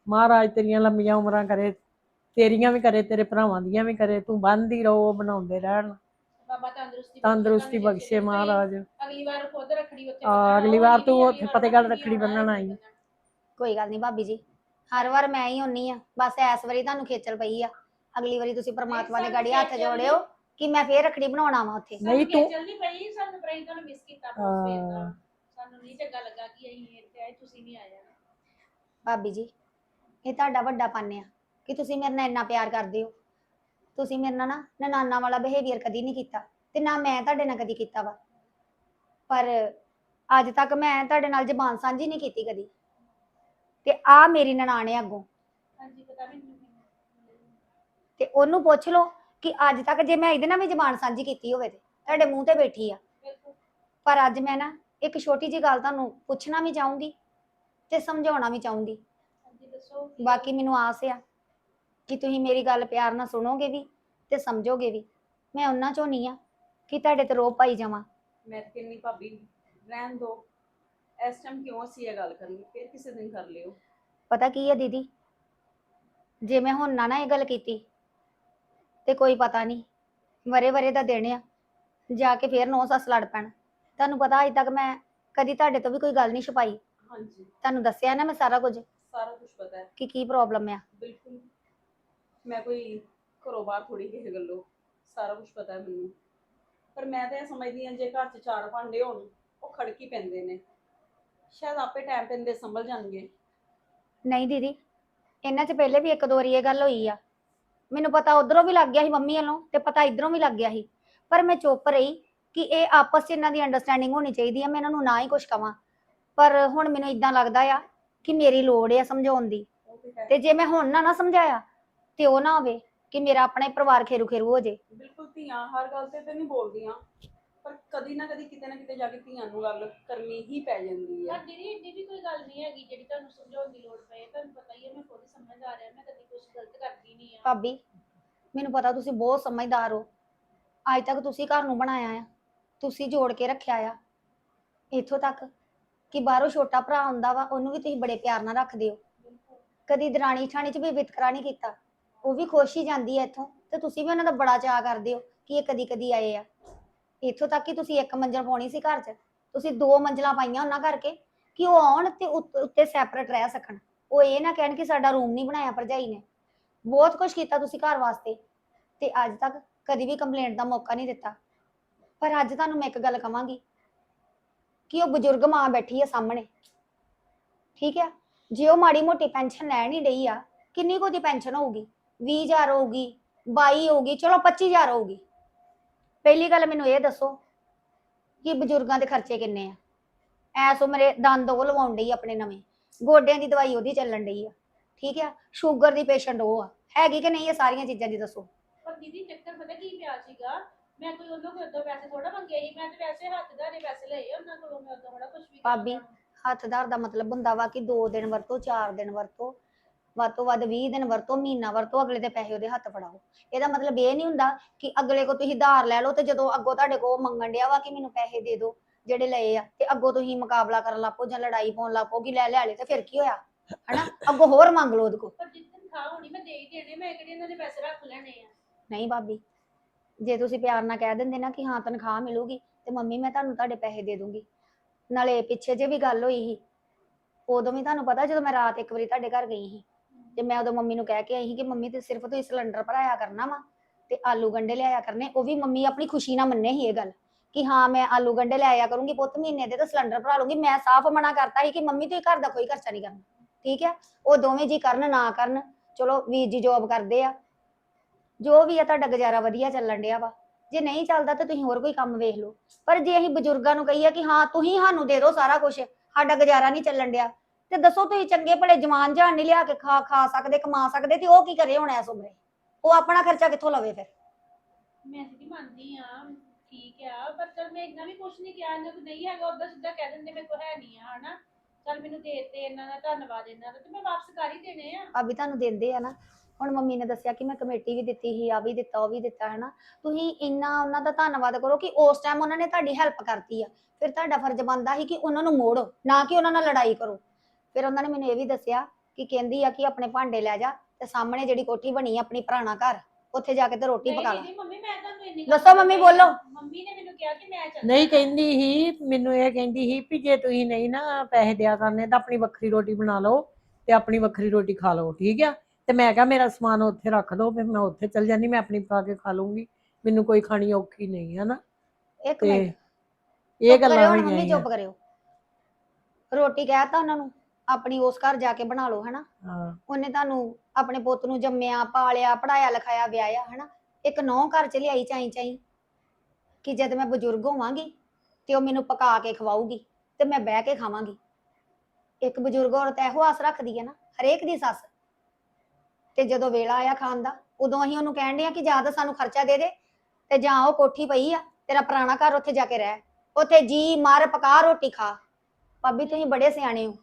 ਮਹਾਰਾਜ ਤੇਰੀਆਂ ਲੰਮੀਆਂ ਉਮਰਾਂ ਕਰੇ ਤੇਰੀਆਂ ਵੀ ਕਰੇ ਤੇਰੇ ਭਰਾਵਾਂ ਦੀਆਂ ਵੀ ਕਰੇ। ਤੂੰ ਬੰਨਦੀ ਰਹੋ ਉਹ ਬਣਾਉਂਦੇ ਰਹਿਣ। ਬਾਬਾ ਤੰਦਰੁਸਤੀ ਤੰਦਰੁਸਤੀ ਬਖਸ਼ੇ ਮਹਾਰਾਜ। ਅਗਲੀ ਵਾਰ ਖੁਦ ਰੱਖੜੀ ਉੱਥੇ ਆ, ਅਗਲੀ ਵਾਰ ਤੂੰ ਉੱਥੇ ਫਤਿਹਗੜ੍ਹ ਰੱਖੜੀ ਬੰਨਣ। ਆਈ। ਕੋਈ ਗੱਲ ਨਹੀਂ ਭਾਬੀ ਜੀ। ਹਰ ਵਾਰ ਮੈਂ ਹੀ ਹੁੰਨੀ ਆ। ਬਸ ਐਸ ਵਾਰੀ ਤੁਹਾਨੂੰ ਖੇਚਲ ਪਈ ਆ। ਅਗਲੀ ਵਾਰੀ ਤੁਸੀਂ ਪ੍ਰਮਾਤਮਾ ਦੇ ਗਾੜੀ ਹੱਥ ਜੋੜਿਓ ਕਿ ਮੈਂ ਫੇਰ ਰੱਖੜੀ ਬਣਾਉਣਾ ਵਾ ਉੱਥੇ। ਨਹੀਂ ਤੂੰ ਨਹੀਂ ਪਈ ਸਾਨੂੰ ਪ੍ਰਾਈਜ਼ ਤੁਹਾਨੂੰ ਮਿਸ ਕੀਤਾ। ਬਹੁਤ ਫੇਰ ਦਾ ਸਾਨੂੰ ਨਹੀਂ ਚੰਗਾ ਲੱਗਾ ਕਿ ਅਸੀਂ ਇੱਥੇ ਆਏ ਤੁਸੀਂ ਨਹੀਂ ਆਏ। ਭਾਬੀ ਜੀ ਇਹ ਤੁਹਾਡਾ ਵੱਡਾ ਪੰਨ ਆ ਕਿ ਤੁਸੀਂ ਮੇਰੇ ਨਾਲ ਇੰਨਾ ਪਿਆਰ ਕਰਦੇ ਹੋ। ਤੁਸੀਂ ਮੇਰੇ ਨਾਲ ਨਾ ਨਨਾਨਾ ਵਾਲਾ ਬਿਹੇਵੀਅਰ ਕਦੀ ਨਹੀਂ ਕੀਤਾ ਤੇ ਨਾ ਮੈਂ ਤੁਹਾਡੇ ਨਾਲ ਕਦੀ ਕੀਤਾ ਵਾ। ਪਰ ਅੱਜ ਤੱਕ ਮੈਂ ਤੁਹਾਡੇ ਨਾਲ ਜ਼ਬਾਨ ਸਾਂਝੀ ਨਹੀਂ ਕੀਤੀ ਕਦੀ। ਤੇ ਆ ਮੇਰੀ ਨਨਾਣ ਹੈ ਅੱਗੋਂ ਤੇ ਉਹਨੂੰ ਪੁੱਛ ਲਓ ਕਿ ਅੱਜ ਤੱਕ ਜੇ ਮੈਂ ਇਹਦੇ ਨਾਲ ਵੀ ਜ਼ਬਾਨ ਸਾਂਝੀ ਕੀਤੀ ਹੋਵੇ ਤੇ ਤੁਹਾਡੇ ਮੂੰਹ ਤੇ ਬੈਠੀ ਆ। ਪਰ ਅੱਜ ਮੈਂ ਨਾ ਇੱਕ ਛੋਟੀ ਜੀ ਗੱਲ ਤੁਹਾਨੂੰ ਪੁੱਛਣਾ ਵੀ ਚਾਹੂੰਗੀ ਤੇ ਸਮਝਾਉਣਾ ਵੀ ਚਾਹੂੰਗੀ। ਬਾਕੀ ਮੈਨੂੰ ਆਸ ਆ ਕਿ ਤੁਸੀਂ ਮੇਰੀ ਗੱਲ ਪਿਆਰ ਨਾਲ ਸੁਣੋਗੇ ਵੀ ਤੇ ਸਮਝੋਗੇ ਵੀ। ਮੈਂ ਉਹਨਾਂ ਚੋਂ ਨਹੀਂ ਆ ਕਿ ਤੁਹਾਡੇ ਤੇ ਰੋਪ ਪਾਈ ਜਾਵਾਂ। ਮੈਂ ਕਹਿੰਦੀ ਭਾਬੀ ਰਹਿਣ ਦੋ ਇਸ ਟਾਈਮ ਕਿਉਂ ਅਸੀਂ ਇਹ ਗੱਲ ਕਰਨੀ ਫਿਰ ਕਿਸੇ ਦਿਨ ਕਰ ਲਿਓ। ਪਤਾ ਕੀ ਹੈ ਦੀਦੀ? ਜੇ ਮੈਂ ਹੁਣ ਨਾ ਨਾ ਇਹ ਗੱਲ ਕੀਤੀ ਤੇ ਕੋਈ ਪਤਾ ਨਹੀਂ। ਵਰੇ ਵਰੇ ਦਾ ਦਿਨ ਆ। ਜਾ ਕੇ ਫੇਰ ਨੌ ਸੱਸ ਲੜ ਪੈਣ। ਤੁਹਾਨੂੰ ਪਤਾ ਅਜੇ ਤੱਕ ਮੈਂ ਕਦੀ ਤੁਹਾਡੇ ਤੋਂ ਵੀ ਕੋਈ ਗੱਲ ਨਹੀਂ ਛੁਪਾਈ। ਹਾਂਜੀ। ਤੁਹਾਨੂੰ ਦੱਸਿਆ ਨਾ ਮੈਂ ਸਾਰਾ ਕੁਝ? ਸਾਰਾ ਕੁਝ ਪਤਾ ਹੈ। ਕਿ ਕੀ ਪ੍ਰੋਬਲਮ ਆ? ਬਿਲਕੁਲ। ਮੈਂ ਕੋਈ ਘਰੋਂ ਬਾਹਰ ਥੋੜੀ ਕਿਸੇ ਗੱਲੋਂ ਸਾਰਾ ਕੁਝ ਪਤਾ ਹੈ ਮੈਨੂੰ। ਪਰ ਮੈਂ ਤਾਂ ਇਹ ਸਮਝਦੀ ਹਾਂ ਜੇ ਘਰ 'ਚ ਚਾਰ ਭਾਂਡੇ ਹੋਣ ਉਹ ਖੜਕੀ ਪੈਂਦੇ ਨੇ। ਸ਼ਾਇਦ ਆਪੇ ਟਾਈਮ ਪੈਂਦੇ ਸੰਭਲ ਜਾਣਗੇ। ਨਹੀਂ ਦੀਦੀ ਇਹਨਾਂ 'ਚ ਪਹਿਲੇ ਵੀ ਇੱਕ ਦੋ ਵਾਰੀ ਇਹ ਗੱਲ ਹੋਈ ਆ। ਮੈਨੂੰ ਪਤਾ ਉਧਰੋਂ ਵੀ ਲੱਗ ਗਿਆ ਸੀ ਮੰਮੀ ਵੱਲੋਂ ਤੇ ਪਤਾ ਇਧਰੋਂ ਵੀ ਲੱਗ ਗਿਆ ਸੀ। ਪਰ ਮੈਂ ਚੁੱਪ ਰਹੀ ਕਿ ਇਹ ਆਪਸ 'ਚ ਇਹਨਾਂ ਦੀ ਅੰਡਰਸਟੈਂਡਿੰਗ ਹੋਣੀ ਚਾਹੀਦੀ ਆ ਮੈਂ ਇਹਨਾਂ ਨੂੰ ਨਾ ਹੀ ਕੁਝ ਕਵਾਂ। ਪਰ ਹੁਣ ਮੈਨੂੰ ਇਦਾਂ ਲੱਗਦਾ ਆ ਕਿ ਮੇਰੀ ਲੋੜ ਆ ਸਮਝਾਉਣ ਦੀ। ਉਹ ਤੇ ਹੈ। ਤੇ ਜੇ ਮੈਂ ਹੁਣ ਨਾ ਨਾ ਸਮਝਾਇਆ ਤੇ ਉਹ ਨਾ ਹੋਵੇ ਕਿ ਮੇਰਾ ਆਪਣਾ ਹੀ ਪਰਿਵਾਰ ਖੇਰੂ ਖੇਰੂ ਹੋ ਜੇ। ਬਿਲਕੁਲ ਧੀਆਂ ਹਰ ਗੱਲ ਤੇ ਤੇ ਨਹੀਂ ਬੋਲਦੀਆਂ। ਪਰ ਕਦੀ ਨਾ ਕਦੀ ਕਿਤੇ ਨਾ ਕਿਤੇ ਜਾ ਕੇ ਧੀਆਂ ਨੂੰ ਗੱਲ ਕਰਨੀ ਹੀ ਪੈ ਜਾਂਦੀ ਹੈ ਪਰ ਦੀਦੀ ਇੰਨੀ ਵੀ ਕੋਈ ਗੱਲ ਨਹੀਂ ਹੈਗੀ ਜਿਹੜੀ ਤੁਹਾਨੂੰ ਸਮਝਾਉਣ ਦੀ ਲੋੜ ਪਏ। ਤੁਹਾਨੂੰ ਪਤਾ ਹੀ ਹੈ ਮੈਂ ਖੁਦ ਸਮਝ ਆ ਰਿਹਾ ਮੈਂ ਕਦੀ ਕੁਝ ਗਲਤ ਕਰਦੀ ਨਹੀਂ ਆ। ਭਾਬੀ ਮੈਨੂੰ ਪਤਾ ਤੁਸੀਂ ਬਹੁਤ ਸਮਝਦਾਰ ਹੋ। ਅੱਜ ਤੱਕ ਤੁਸੀਂ ਘਰ ਨੂੰ ਬਣਾਇਆ ਆ ਤੁਸੀਂ ਜੋੜ ਕੇ ਰੱਖਿਆ ਆ। ਇੱਥੋਂ ਤੱਕ ਕਿ ਬਾਹਰੋਂ ਛੋਟਾ ਭਰਾ ਹੁੰਦਾ ਵਾ ਉਹਨੂੰ ਵੀ ਤੁਸੀਂ ਬੜੇ ਪਿਆਰ ਨਾਲ ਰੱਖਦੇ ਹੋ। ਕਦੀ ਦਰਾਣੀ ਠਾਣੀ 'ਚ ਵੀ ਵਿਤਕਰਾ ਨਹੀਂ ਕੀਤਾ। ਉਹ ਵੀ ਖੁਸ਼ ਹੀ ਜਾਂਦੀ ਹੈ ਇੱਥੋਂ ਤੇ ਤੁਸੀਂ ਵੀ ਉਹਨਾਂ ਦਾ ਬੜਾ ਚਾਅ ਕਰਦੇ ਹੋ ਕਿ ਇਹ ਕਦੀ ਕਦੀ ਆਏ ਆ। ਇੱਥੋਂ ਤੱਕ ਕਿ ਤੁਸੀਂ ਇੱਕ ਮੰਜ਼ਲ ਪਾਉਣੀ ਸੀ ਘਰ 'ਚ, ਤੁਸੀਂ ਦੋ ਮੰਜ਼ਲਾਂ ਪਾਈਆਂ ਉਹਨਾਂ ਕਰਕੇ ਕਿ ਉਹ ਆਉਣ ਤੇ ਉੱਤ- ਉੱਤੇ ਸੈਪਰੇਟ ਰਹਿ ਸਕਣ। ਉਹ ਇਹ ਨਾ ਕਹਿਣ ਕਿ ਸਾਡਾ ਰੂਮ ਨਹੀਂ ਬਣਾਇਆ ਭਰਜਾਈ ਨੇ। ਬਹੁਤ ਕੁਝ ਕੀਤਾ ਤੁਸੀਂ ਘਰ ਵਾਸਤੇ ਤੇ ਅੱਜ ਤੱਕ ਕਦੀ ਵੀ ਕੰਪਲੇਂਟ ਦਾ ਮੌਕਾ ਨਹੀਂ ਦਿੱਤਾ। ਪਰ ਅੱਜ ਤੁਹਾਨੂੰ ਮੈਂ ਇੱਕ ਗੱਲ ਕਵਾਂਗੀ ਕਿ ਉਹ ਬਜ਼ੁਰਗ ਮਾਂ ਬੈਠੀ ਆ ਸਾਹਮਣੇ। ਠੀਕ ਆ? ਜੇ ਉਹ ਮਾੜੀ ਮੋਟੀ ਪੈਨਸ਼ਨ ਲੈਣ ਹੀ ਡਈ ਆ, ਕਿੰਨੀ ਕੁ ਦੀ ਪੈਨਸ਼ਨ ਹੋਊਗੀ? 20000 ਹੋਊਗੀ 22 ਹੋਊਗੀ, ਚਲੋ 25000 ਹੋਊਗੀ। ਪਹਿਲੀ ਗੱਲ ਮੈਨੂੰ ਇਹ ਦੱਸੋ ਕਿ ਬਜ਼ੁਰਗਾਂ ਦੇ ਖਰਚੇ ਕਿੰਨੇ ਆ? ਐਸ ਉਮਰੇ ਦੰਦ ਉਹ ਲਵਾਉਣ ਡਈ ਆਪਣੇ ਨਵੇਂ। ਗੋਡਿਆਂ ਦੀ ਦਵਾਈ ਉਹਦੀ ਚੱਲਣ ਡਈ ਆ। ਠੀਕ ਆ? ਸ਼ੂਗਰ ਦੀ ਪੇਸ਼ੈਂਟ ਉਹ ਆ। ਹੈਗੀ ਕਿ ਨਹੀਂ ਇਹ ਸਾਰੀਆਂ ਚੀਜ਼ਾਂ ਦੀ ਦੱਸੋ। ਪਰ ਦੀਦੀ ਚੱਕਰ ਪਤਾ ਕੀ ਪਿਆ ਸੀਗਾ? ਮੈਂ ਕੋਈ ਉਹਨਾਂ ਕੋਲ ਉਦੋਂ ਪੈਸੇ ਥੋੜਾ ਮੰਗੇ ਸੀ। ਮੈਂ ਤੇ ਵੈਸੇ ਹੱਥ ਧਾਰੇ ਪੈਸੇ ਲਏ ਉਹਨਾਂ ਕੋਲੋਂ ਮੈਂ ਉਦੋਂ ਥੋੜਾ ਕੁਝ ਵੀ ਭਾਬੀ ਹੱਥਦਾਰ ਦਾ ਮਤਲਬ ਹੁੰਦਾ ਵਾ ਕਿ 2 ਦਿਨ ਵਰਤੋ 4 ਦਿਨ ਵਰਤੋ। ਵੱਧ ਤੋਂ ਵੱਧ 20 ਦਿਨ ਵਰਤੋ ਮਹੀਨਾ ਵਰਤੋ ਅਗਲੇ ਦੇ ਪੈਸੇ ਉਹਦੇ ਹੱਥ ਫੜਾਓ। ਇਹਦਾ ਮਤਲਬ ਇਹ ਨਹੀਂ ਹੁੰਦਾ ਕਿ ਅਗਲੇ ਕੋ ਤੁਸੀਂ ਧਾਰ ਲੈ ਲਓ ਤੇ ਜਦੋਂ ਅੱਗੋਂ ਤੁਹਾਡੇ ਕੋ ਮੰਗਣ ਡਿਆ ਵਾ ਕਿ ਮੈਨੂੰ ਪੈਸੇ ਦੇ ਦਿਓ ਜਿਹੜੇ ਲਏ ਆ ਤੇ ਅੱਗੋਂ ਤੁਸੀਂ ਮੁਕਾਬਲਾ ਕਰਨ ਲੱਪੋ ਜਾਂ ਲੜਾਈ ਪਾਉਣ ਲੱਪੋ ਕਿ ਲੈ ਲੈ ਲੈ ਤੇ ਫਿਰ ਕੀ ਹੋਇਆ? ਹਨਾ? ਅੱਗੋਂ ਹੋਰ ਮੰਗ ਲਓ ਉਹਦੇ ਕੋ ਪਰ ਜਿਸ ਦਿਨ ਖਾ ਹੋਣੀ ਮੈਂ ਦੇ ਹੀ ਦੇਣੇ ਮੈਂ ਕਿਹੜੇ ਇਹਨਾਂ ਦੇ ਪੈਸੇ ਰੱਖ ਲੈਣੇ ਆ? ਨਹੀਂ ਭਾਬੀ ਜੇ ਤੁਸੀਂ ਪਿਆਰ ਨਾਲ ਕਹਿ ਦਿੰਦੇ ਨਾ ਕਿ ਹਾਂ ਤਨਖਾਹ ਮਿਲੂਗੀ ਤੇ ਮੰਮੀ ਮੈਂ ਤੁਹਾਨੂੰ ਤੁਹਾਡੇ ਪੈਸੇ ਦੇ ਦੂੰਗੀ। ਨਾਲੇ ਪਿੱਛੇ ਜੇ ਵੀ ਗੱਲ ਹੋਈ ਸੀ ਉਦੋਂ ਵੀ ਤੁਹਾਨੂੰ ਪਤਾ ਜਦੋਂ ਮੈਂ ਰਾਤ ਇੱਕ ਵਾਰੀ ਤੁਹਾਡੇ ਘਰ ਗਈ ਸੀ ਤੇ ਮੈਂ ਉਦੋਂ ਮੰਮੀ ਨੂੰ ਕਹਿ ਕੇ ਆਈ ਸੀ ਕਿ ਮੰਮੀ ਤੇ ਸਿਰਫ ਤੁਸੀਂ ਸਿਲੰਡਰ ਭਰਾਇਆ ਕਰਨਾ ਵਾ ਤੇ ਆਲੂ ਗੰਡੇ ਲਿਆਇਆ ਕਰਨੇ। ਉਹ ਵੀ ਮੰਮੀ ਆਪਣੀ ਖੁਸ਼ੀ ਨਾਲ ਮੰਨੇ ਸੀ ਇਹ ਗੱਲ ਕਿ ਹਾਂ, ਮੈਂ ਆਲੂ ਗੰਡੇ ਲੈ ਕਰੂੰਗੀ ਪੁੱਤ ਮਹੀਨੇ ਦੇ ਤਾਂ ਸਿਲੰਡਰ ਭਰਾ ਲੂੰਗੀ। ਮੈਂ ਸਾਫ਼ ਮਨਾ ਕਰਤਾ ਸੀ ਕਿ ਮੰਮੀ ਤੁਸੀਂ ਘਰ ਦਾ ਕੋਈ ਖਰਚਾ ਨਹੀਂ ਕਰਨਾ। ਠੀਕ ਹੈ ਉਹ ਦੋਵੇਂ ਜੀ ਕਰਨ ਨਾ ਕਰਨ, ਚਲੋ ਵੀਰ ਜੀ ਜੋਬ ਕਰਦੇ ਆ। ਜੋ ਵੀ ਆ ਤੁਹਾਡਾ ਗੁਜ਼ਾਰਾ ਵਧੀਆ ਚੱਲਣ ਡਿਆ ਵਾ। ਜੇ ਨਹੀਂ ਚੱਲਦਾ ਤਾਂ ਤੁਸੀਂ ਹੋਰ ਕੋਈ ਕੰਮ ਵੇਖ ਲਓ। ਪਰ ਜੇ ਅਸੀਂ ਬਜ਼ੁਰਗਾਂ ਨੂੰ ਕਹੀਏ ਕਿ ਹਾਂ, ਤੁਸੀਂ ਸਾਨੂੰ ਦੇ ਦਿਓ ਸਾਰਾ ਕੁਝ ਸਾਡਾ ਗੁਜ਼ਾਰਾ ਨਹੀਂ ਚੱਲਣ ਡਿਆ। ਤੇ ਦੱਸੋ ਤੁਸੀਂ ਚੰਗੇ ਭਲੇ ਜਵਾਨ ਜਾਨ ਨਹੀਂ ਲਿਆ ਕੇ ਖਾ ਖਾ ਸਕਦੇ ਕਮਾ ਸਕਦੇ ਤੇ ਉਹ ਕੀ ਕਰੇ ਹੁਣ ਇਸ ਉਮਰੇ? ਉਹ ਆਪਣਾ ਖਰਚਾ ਕਿੱਥੋਂ ਲਵੇ ਫਿਰ? ਮੈਂ ਸਿੱਧੀ ਮੰਨਦੀ ਆ ਠੀਕ ਆ ਪਰ ਚਲ ਮੈਂ ਇੰਨਾ ਵੀ ਕੁਛ ਨਹੀਂ ਕਿਹਾ ਇਹਨਾਂ ਨੂੰ ਨਹੀਂ ਹੈਗਾ ਉਦਾਂ ਸਿੱਧਾ ਕਹਿ ਦਿੰਦੇ ਮੇਰੇ ਕੋਲ ਹੈ ਨਹੀਂ ਆ ਹਨਾ? ਚਲ ਮੈਨੂੰ ਦੇ ਤੇ ਇਹਨਾਂ ਦਾ ਧੰਨਵਾਦ ਇਹਨਾਂ ਦਾ ਤੇ ਮੈਂ ਵਾਪਸ ਕਰ ਹੀ ਦੇਣੇ ਆ। ਭਾਬੀ ਤੁਹਾਨੂੰ ਦਿੰਦੇ ਆ ਨਾ। ਹੁਣ ਮੰਮੀ ਨੇ ਦੱਸਿਆ ਕਿ ਮੈਂ ਕਮੇਟੀ ਵੀ ਦਿੱਤੀ ਸੀ ਆ ਵੀ ਦਿੱਤਾ ਉਹ ਵੀ ਦਿੱਤਾ ਹੈ ਨਾ ਤੁਸੀਂ ਇੰਨਾ ਉਹਨਾਂ ਦਾ ਧੰਨਵਾਦ ਕਰੋ ਕਿ ਉਸ ਟਾਈਮ ਉਹਨਾਂ ਨੇ ਤੁਹਾਡੀ ਹੈਲਪ ਕਰਤੀ ਆ। ਫਿਰ ਤੁਹਾਡਾ ਫਰਜ਼ ਬਣਦਾ ਸੀ ਕਿ ਉਹਨਾਂ ਨੂੰ ਮੋੜੋ ਨਾ ਕਿ ਉਹਨਾਂ ਨਾਲ ਲੜਾਈ ਕਰੋ। ਫਿਰ ਉਹਨਾਂ ਨੇ ਮੈਨੂੰ ਇਹ ਵੀ ਦੱਸਿਆ ਕਿ ਕਹਿੰਦੀ ਆ ਕਿ ਆਪਣੇ ਭਾਂਡੇ ਲੈ ਜਾ ਤੇ ਸਾਹਮਣੇ ਜਿਹੜੀ ਕੋਠੀ ਬਣੀ ਆ ਆਪਣੀ ਪੁਰਾਣਾ ਘਰ ਉੱਥੇ ਜਾ ਕੇ ਤੇ ਰੋਟੀ ਪਕਾ ਲਾ। ਦੀਦੀ ਮੰਮੀ ਮੈਂ ਤੁਹਾਨੂੰ ਇੰਨੀ ਦੱਸੋ ਮੰਮੀ। ਬੋਲੋ। ਮੰਮੀ ਨੇ ਮੈਨੂੰ ਕਿਹਾ ਕਿ ਮੈਂ ਚੱਲ ਨਹੀਂ ਕਹਿੰਦੀ ਸੀ ਮੈਨੂੰ ਇਹ ਕਹਿੰਦੀ ਸੀ ਵੀ ਜੇ ਤੁਸੀਂ ਨਹੀਂ ਨਾ ਪੈਸੇ ਦਿਆ ਕਰਨੇ ਤਾਂ ਆਪਣੀ ਵੱਖਰੀ ਰੋਟੀ ਬਣਾ ਲਓ ਤੇ ਆਪਣੀ ਵੱਖਰੀ ਰੋਟੀ ਖਾ ਲਓ ਠੀਕ ਆ? ਤੇ ਮੈਂ ਕਿਹਾ ਮੇਰਾ ਸਮਾਨ ਉੱਥੇ ਰੱਖ ਦਿਓ ਫਿਰ ਮੈਂ ਉੱਥੇ ਚਲ ਜਾਂਦੀ ਮੈਂ ਆਪਣੀ ਪਕਾ ਕੇ ਖਾ ਲੂੰਗੀ ਮੈਨੂੰ ਕੋਈ ਖਾਣੀ ਔਖੀ ਨਹੀਂ ਹੈ ਨਾ ਇੱਕ ਤੇ ਮਿੰਟ ਇਹ ਚੁੱਪ ਗੱਲਾਂ ਕਰਿਓ ਹੁਣ ਮੰਮੀ ਹੋਈਆਂ ਚੁੱਪ ਕਰਿਓ। ਰੋਟੀ ਕਹਿਤਾ ਉਹਨਾਂ ਨੂੰ। ਆਪਣੀ ਉਸ ਘਰ ਜਾ ਕੇ ਬਣਾ ਲਓ ਹਨਾ? ਹਾਂ। ਉਹਨੇ ਤੁਹਾਨੂੰ ਆਪਣੇ ਪੁੱਤ ਨੂੰ ਜੰਮਿਆ ਪਾਲਿਆ ਪੜਾਇਆ ਲਿਖਾਇਆ ਵਿਆਹਿਆ ਹਨਾ? ਇੱਕ ਨੌ ਘਰ ਚ ਲਿਆਈ ਚਾਈ ਚਾਈ ਕਿ ਜਦ ਮੈਂ ਬਜ਼ੁਰਗ ਹੋਵਾਂਗੀ ਤੇ ਉਹ ਮੈਨੂੰ ਪਕਾ ਕੇ ਖਵਾਊਗੀ ਤੇ ਮੈਂ ਬਹਿ ਕੇ ਖਾਵਾਂਗੀ। ਇੱਕ ਬਜ਼ੁਰਗ ਔਰਤ ਇਹੋ ਆਸ ਰੱਖਦੀ ਹੈ ਨਾ ਹਰੇਕ ਦੀ ਸੱਸ। ਤੇ ਜਦੋਂ ਵੇਲਾ ਆਇਆ ਖਾਣ ਦਾ ਉਦੋਂ ਅਸੀਂ ਉਹਨੂੰ ਕਹਿਣ ਡਏ ਆ ਕਿ ਜਾਂ ਤਾਂ ਸਾਨੂੰ ਖਰਚਾ ਦੇ ਦੇ ਤੇ ਜਾਂ ਉਹ ਕੋਠੀ ਪਈ ਆ ਤੇਰਾ ਪੁਰਾਣਾ ਘਰ ਉੱਥੇ ਜਾ ਕੇ ਰਹਿ। ਉੱਥੇ ਜੀ ਮਾਰ ਪਕਾ ਰੋਟੀ ਖਾ। ਭਾਬੀ ਤੁਸੀਂ ਬੜੇ ਸਿਆਣੇ ਹੋ।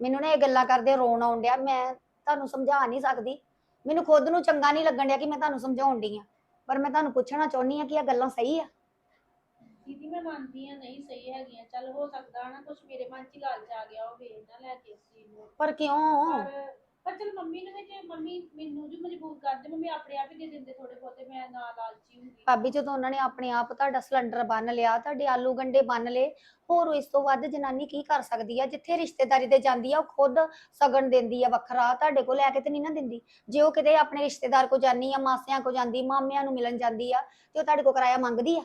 ਮੈਨੂੰ ਨਾ ਇਹ ਗੱਲਾਂ ਕਰਦੇ ਰੋਣ ਆਉਣ ਡਿਆ ਮੈਂ ਤੁਹਾਨੂੰ ਸਮਝਾ ਨਹੀਂ ਸਕਦੀ। ਮੈਨੂੰ ਖੁਦ ਨੂੰ ਚੰਗਾ ਨਹੀਂ ਲੱਗਣ ਡਿਆ ਕਿ ਮੈਂ ਤੁਹਾਨੂੰ ਸਮਝਾਉਣ ਡਈ ਆ। ਪਰ ਮੈਂ ਤੁਹਾਨੂੰ ਪੁੱਛਣਾ ਚਾਹੁੰਦੀ ਆ ਕਿ ਇਹ ਗੱਲਾਂ ਸਹੀ ਆ? ਦੀਦੀ ਮੈਂ ਮੰਨਦੀ ਆ ਨਹੀਂ ਸਹੀ ਹੈਗੀਆਂ। ਚੱਲ ਹੋ ਸਕਦਾ ਨਾ ਕੁਝ ਮੇਰੇ ਮਨ 'ਚ ਹੀ ਲਾਲਚ ਆ ਗਿਆ ਉਹ ਵੇਚ ਨਾ ਲੈ ਕੇ ਇਸ ਚੀਜ਼ ਨੂੰ। ਪਰ ਕਿਉਂ? ਪਰ ਪਰ ਚਲ ਮੰਮੀ ਨੂੰ ਵੀ ਜੇ ਮੰਮੀ ਮੈਨੂੰ ਜੋ ਮਜਬੂਰ ਕਰਦੇ ਮੰਮੀ ਆਪਣੇ ਆਪ ਹੀ ਦੇ ਦਿੰਦੇ ਥੋੜੇ ਬਹੁਤੇ ਮੈਂ ਨਾ ਲਾਲਚੀ ਹੁੰਦੀ ਭਾਬੀ ਜਦੋਂ ਉਹਨਾਂ ਨੇ ਆਪਣੇ ਆਪ ਤੁਹਾਡਾ ਸਿਲੰਡਰ ਬੰਨ ਲਿਆ ਤੁਹਾਡੇ ਆਲੂ ਗੰਡੇ ਬੰਨ ਲਏ ਹੋਰ ਇਸ ਤੋਂ ਵੱਧ ਜਨਾਨੀ ਕੀ ਕਰ ਸਕਦੀ ਆ? ਜਿੱਥੇ ਰਿਸ਼ਤੇਦਾਰੀ ਤੇ ਜਾਂਦੀ ਆ ਉਹ ਖੁਦ ਸਗਨ ਦਿੰਦੀ ਆ ਵੱਖਰਾ ਤੁਹਾਡੇ ਕੋਲ ਲੈ ਕੇ ਤੇ ਨਹੀਂ ਨਾ ਦਿੰਦੀ। ਜੇ ਉਹ ਕਿਤੇ ਆਪਣੇ ਰਿਸ਼ਤੇਦਾਰ ਕੋ ਜਾਨੀ ਆ ਮਾਸਿਆਂ ਕੋ ਜਾਂਦੀ ਮਾਮਿਆਂ ਨੂੰ ਮਿਲਣ ਜਾਂਦੀ ਆ ਤੇ ਉਹ ਤੁਹਾਡੇ ਕੋ ਕਿਰਾਇਆ ਮੰਗਦੀ ਆ?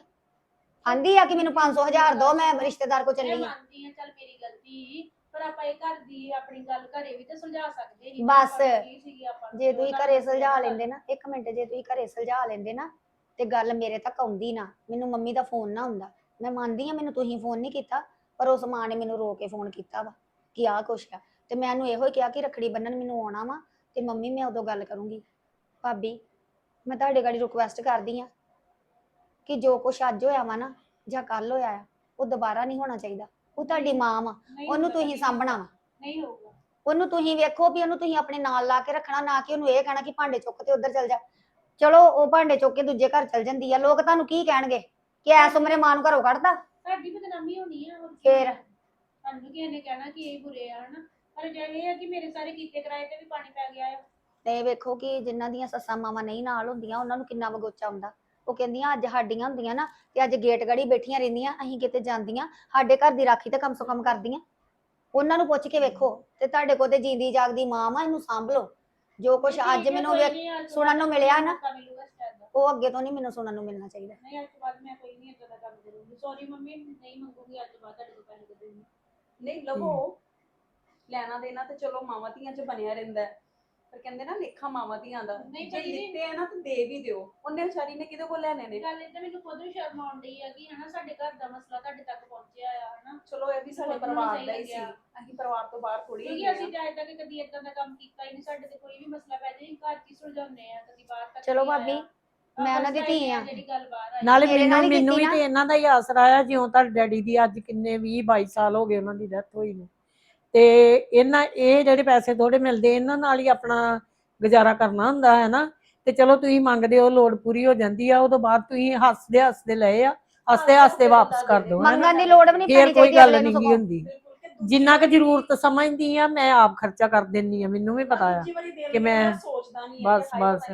ਆਂਦੀ ਆ ਕਿ ਮੈਨੂੰ 500 ਹਜ਼ਾਰ ਦੋ ਮੈਂ ਰਿਸ਼ਤੇਦਾਰ ਕੋ ਮੈਂ ਚੱਲੀ ਆ? ਮੰਨਦੀ ਆ ਚੱਲ ਮੇਰੀ ਗਲਤੀ। ਪਰ ਆਪਾਂ ਇਹ ਘਰ ਦੀ ਆਪਣੀ ਗੱਲ ਘਰੇ ਵੀ ਤੇ ਸੁਲਝਾ ਸਕਦੇ ਸੀ ਬਸ। ਕੀ ਸੀਗੀ ਆਪਾਂ ਨੂੰ, ਜੇ ਤੁਸੀਂ ਘਰ ਘਰੇ ਦੀ ਸੁਲਝਾ ਲੈਂਦੇ ਨਾ ਇੱਕ ਮਿੰਟ ਜੇ ਤੁਸੀਂ ਘਰੇ ਸੁਲਝਾ ਲੈਂਦੇ ਨਾ ਤੇ ਗੱਲ ਮੇਰੇ ਤੱਕ ਆਉਂਦੀ ਨਾ ਮੈਨੂੰ ਮੰਮੀ ਦਾ ਫੋਨ ਨਾ ਹੁੰਦਾ ਮੈਂ ਮੰਨਦੀ ਆ ਮੈਨੂੰ ਤੁਸੀਂ ਫੋਨ ਨਹੀਂ ਕੀਤਾ ਪਰ ਉਸ ਮਾਂ ਨੇ ਮੈਨੂੰ ਰੋ ਕੇ ਫੋਨ ਕੀਤਾ ਵਾ ਕਿ ਆਹ ਕੁਛ ਆ। ਤੇ ਮੈਂ ਉਹਨੂੰ ਇਹੋ ਹੀ ਕਿਹਾ ਕਿ ਰੱਖੜੀ ਬੰਨਣ ਮੈਨੂੰ ਆਉਣਾ ਵਾ ਤੇ ਮੰਮੀ ਮੈਂ ਉਦੋਂ ਗੱਲ ਕਰੂੰਗੀ। ਭਾਬੀ ਮੈਂ ਤੁਹਾਡੇ ਗਾੜੀ ਰਿਕੁਐਸਟ ਕਰਦੀ ਆ ਕਿ ਜੋ ਕੁਛ ਅੱਜ ਹੋਇਆ ਵਾ ਨਾ ਜਾਂ ਕੱਲ ਹੋਇਆ ਆ ਉਹ ਦੁਬਾਰਾ ਨਹੀਂ ਹੋਣਾ ਚਾਹੀਦਾ। ਉਹ ਤੁਹਾਡੀ ਮਾਂ ਵਾ ਨਹੀਂ ਉਹਨੂੰ ਹੋਊਗਾ, ਤੁਸੀਂ ਸਾਂਭਣਾ ਵਾ। ਨਹੀਂ ਹੋਊਗਾ। ਉਹਨੂੰ ਤੁਸੀਂ ਵੇਖੋ ਵੀ ਉਹਨੂੰ ਤੁਸੀਂ ਆਪਣੇ ਨਾਲ ਲਾ ਕੇ ਰੱਖਣਾ ਨਾ ਕਿ ਉਹਨੂੰ ਇਹ ਕਹਿਣਾ ਕਿ ਭਾਂਡੇ ਚੁੱਕ ਤੇ ਉੱਧਰ ਚਲ ਜਾ। ਚਲੋ ਉਹ ਭਾਂਡੇ ਚੁੱਕ ਕੇ ਦੂਜੇ ਘਰ ਚਲ ਜਾਂਦੀ ਆ। ਲੋਕ ਤੁਹਾਨੂੰ ਕੀ ਕਹਿਣਗੇ? ਕਿ ਐਸ ਉਮਰੇ ਮਾਂ ਨੂੰ ਘਰੋਂ ਕੱਢਦਾ ਸਾਡੀ ਬਦਨਾਮੀ ਹੋਣੀ ਆ ਹੋਰ ਕੀ ਫੇਰ? ਸਾਨੂੰ ਕਿਸੇ ਨੇ ਕਹਿਣਾ ਕਿ ਇਹ ਬੁਰੇ ਆ ਹਨਾ? ਪਰ ਜੇ ਇਹ ਆ ਕਿ ਮੇਰੇ ਸਾਰੇ ਕੀਤੇ ਕਰਾਏ ਤੇ ਵੀ ਪਾਣੀ ਪੈ ਗਿਆ ਆ। ਤੇ ਵੇਖੋ ਕਿ ਜਿਨ੍ਹਾਂ ਦੀਆਂ ਸੱਸਾਂ ਮਾਵਾਂ ਨਹੀਂ ਨਾਲ ਹੁੰਦੀਆਂ ਉਹਨਾਂ ਨੂੰ ਕਿੰਨਾ ਵਗੋਚਾ ਆਉਂਦਾ ਉਹ ਕਹਿੰਦੀਆਂ ਅੱਜ ਸਾਡੀਆਂ ਹੁੰਦੀਆਂ ਨਾ ਤੇ ਅੱਜ ਗੇਟ ਗੜੀ ਬੈਠੀਆਂ ਰਹਿੰਦੀਆਂ ਅਸੀਂ ਕਿਤੇ ਜਾਂਦੀਆਂ ਸਾਡੇ ਘਰ ਦੀ ਰਾਖੀ ਤੇ ਕਮ ਸੋ ਕਮ ਕਰਦੀਆਂ। ਉਹਨਾਂ ਨੂੰ ਪੁੱਛ ਕੇ ਵੇਖੋ ਤੇ ਤੁਹਾਡੇ ਕੋਲ ਤੇ ਜਿੰਦੀ ਜਾਗਦੀ ਮਾਂ ਵਾ ਇਹਨੂੰ ਸਾਂਭ ਲਓ ਜੋ ਕੁਛ ਅੱਜ ਮੈਨੂੰ ਵੇਖ ਨਹੀਂ, ਸੁਣਨ ਨੂੰ ਮਿਲਿਆ ਨਾ। ਉਹ ਅੱਗੇ ਤੋਂ ਨਹੀਂ ਮੈਨੂੰ ਸੁਣਨ ਨੂੰ ਮਿਲਣਾ ਚਾਹੀਦਾ। ਨਹੀਂ ਅੱਜ ਤੋਂ ਬਾਅਦ ਮੈਂ ਕੋਈ ਨਹੀਂ ਏਦਾਂ ਦਾ ਕੰਮ ਕਰੂੰਗੀ। ਸੌਰੀ ਮੰਮੀ ਨਹੀਂ ਮੰਗੂਗੀ ਅੱਜ ਤੋਂ ਬਾਅਦ ਤੁਹਾਡੇ ਕੋਲ ਪੈਸੇ ਕਦੇ ਵੀ ਨਹੀਂ ਲਵੋ। ਲੈਣਾ ਦੇਣਾ ਤੇ ਚਲੋ ਮਾਵਾਂ ਧੀਆਂ 'ਚ ਬਣਿਆ ਰਹਿੰਦਾ ਹੈ। ਪਰ ਕਹਿੰਦੇ ਨਾ ਲੇਖਾ ਮਾਵਾਂ ਧੀਆਂ ਦਾ। ਨਹੀਂ ਜੇ ਦਿੱਤੇ ਆ ਨਾ ਤੇ ਦੇ ਵੀ ਦਿਓ। ਉਹਨੇ ਵਿਚਾਰੀ ਨੇ ਕਿਹਦੇ ਕੋਲ ਲੈਣੇ ਨੇ? ਗੱਲ ਇਹ ਤਾਂ ਮੈਨੂੰ ਖੁਦ ਨੂੰ ਸ਼ਰਮ ਆਉਣ ਡਈ ਆ ਕਿ ਹਨਾ ਸਾਡੇ ਘਰ ਦਾ ਮਸਲਾ ਤੁਹਾਡੇ ਤੱਕ ਪਹੁੰਚਿਆ ਆ ਹਨਾ? ਚਲੋ ਇਹ ਵੀ ਸਾਡੇ ਖੁਦ ਨੂੰ ਪਰਿਵਾਰ ਦਾ ਹੀ ਸੀ। ਅਸੀਂ ਪਰਿਵਾਰ ਤੋਂ ਬਾਹਰ ਥੋੜੀ ਕਿਉਂਕਿ ਅਸੀਂ ਤਾਂ ਅਜੇ ਤੱਕ ਕਦੀ ਏਦਾਂ ਦਾ ਕੰਮ ਕੀਤਾ ਹੀ ਨਹੀਂ ਸਾਡੇ ਤੇ ਕੋਈ ਵੀ ਮਸਲਾ ਪੈ ਜਾਏ ਘਰ ਕੀ ਸੁਲਝਾਉਂਦੇ ਆ ਕਦੀ ਬਾਹਰ ਤੱਕ ਚਲੋ ਨਹੀਂ ਭਾਬੀ, ਆਇਆ। ਮੈਂ ਉਹਨਾਂ ਦੀ ਧੀ ਆ। ਜਿਹੜੀ ਗੱਲ ਬਾਹਰ ਆਈ। ਨਾਲੇ ਮੇਰੇ ਨਾਲ ਮੈਨੂੰ ਹੀ ਮੈਨੂੰ ਵੀ ਨਾ। ਤੇ ਇਹਨਾਂ ਦਾ ਹੀ ਆਸਰਾ ਆ ਜਿਉਂ ਤੁਹਾਡੇ ਡੈਡੀ ਦੀ ਅੱਜ ਕਿੰਨੇ 20 22 ਸਾਲ ਹੋ ਗਏ ਉਹਨਾਂ ਦੀ ਡੈਥ ਹੋਈ ਨੂੰ। ਤੇ ਇਹਨਾਂ ਇਹ ਜਿਹੜੇ ਪੈਸੇ ਥੋੜੇ ਮਿਲਦੇ ਇਹਨਾਂ ਨਾਲ ਹੀ ਆਪਣਾ ਗੁਜ਼ਾਰਾ ਕਰਨਾ ਹੁੰਦਾ ਹੈ ਨਾ ਤੇ ਚਲੋ ਤੁਸੀਂ ਮੰਗਦੇ ਹੋ ਲੋੜ ਪੂਰੀ ਹੋ ਜਾਂਦੀ ਆ ਉਦੋਂ ਬਾਅਦ ਤੁਸੀਂ ਹੱਸਦੇ ਹੱਸਦੇ ਲਏ ਆ ਹੱਸਦੇ ਹੱਸਦੇ ਵਾਪਸ ਕਰ ਦੋ ਮੰਗਣ ਦੀ ਲੋੜ ਵੀ ਨਹੀਂ ਫੇਰ ਪੈਣੀ ਕੋਈ ਚਾਹੀਦੀ ਗੱਲ ਅਗਲੇ ਨਹੀਂ। ਹੁੰਦੀ ਜਿੰਨਾ ਕੁ ਜ਼ਰੂਰਤ ਸਮਝਦੀ ਆ ਮੈਂ ਆਪ ਖਰਚਾ ਕਰ ਦਿੰਨੀ ਆ ਮੈਨੂੰ ਵੀ ਪਤਾ ਆ ਕਿ ਮੈਂ- ਮੈਂ ਸੋਚਦਾ ਨਹੀਂ ਬਸ- ਬਸ।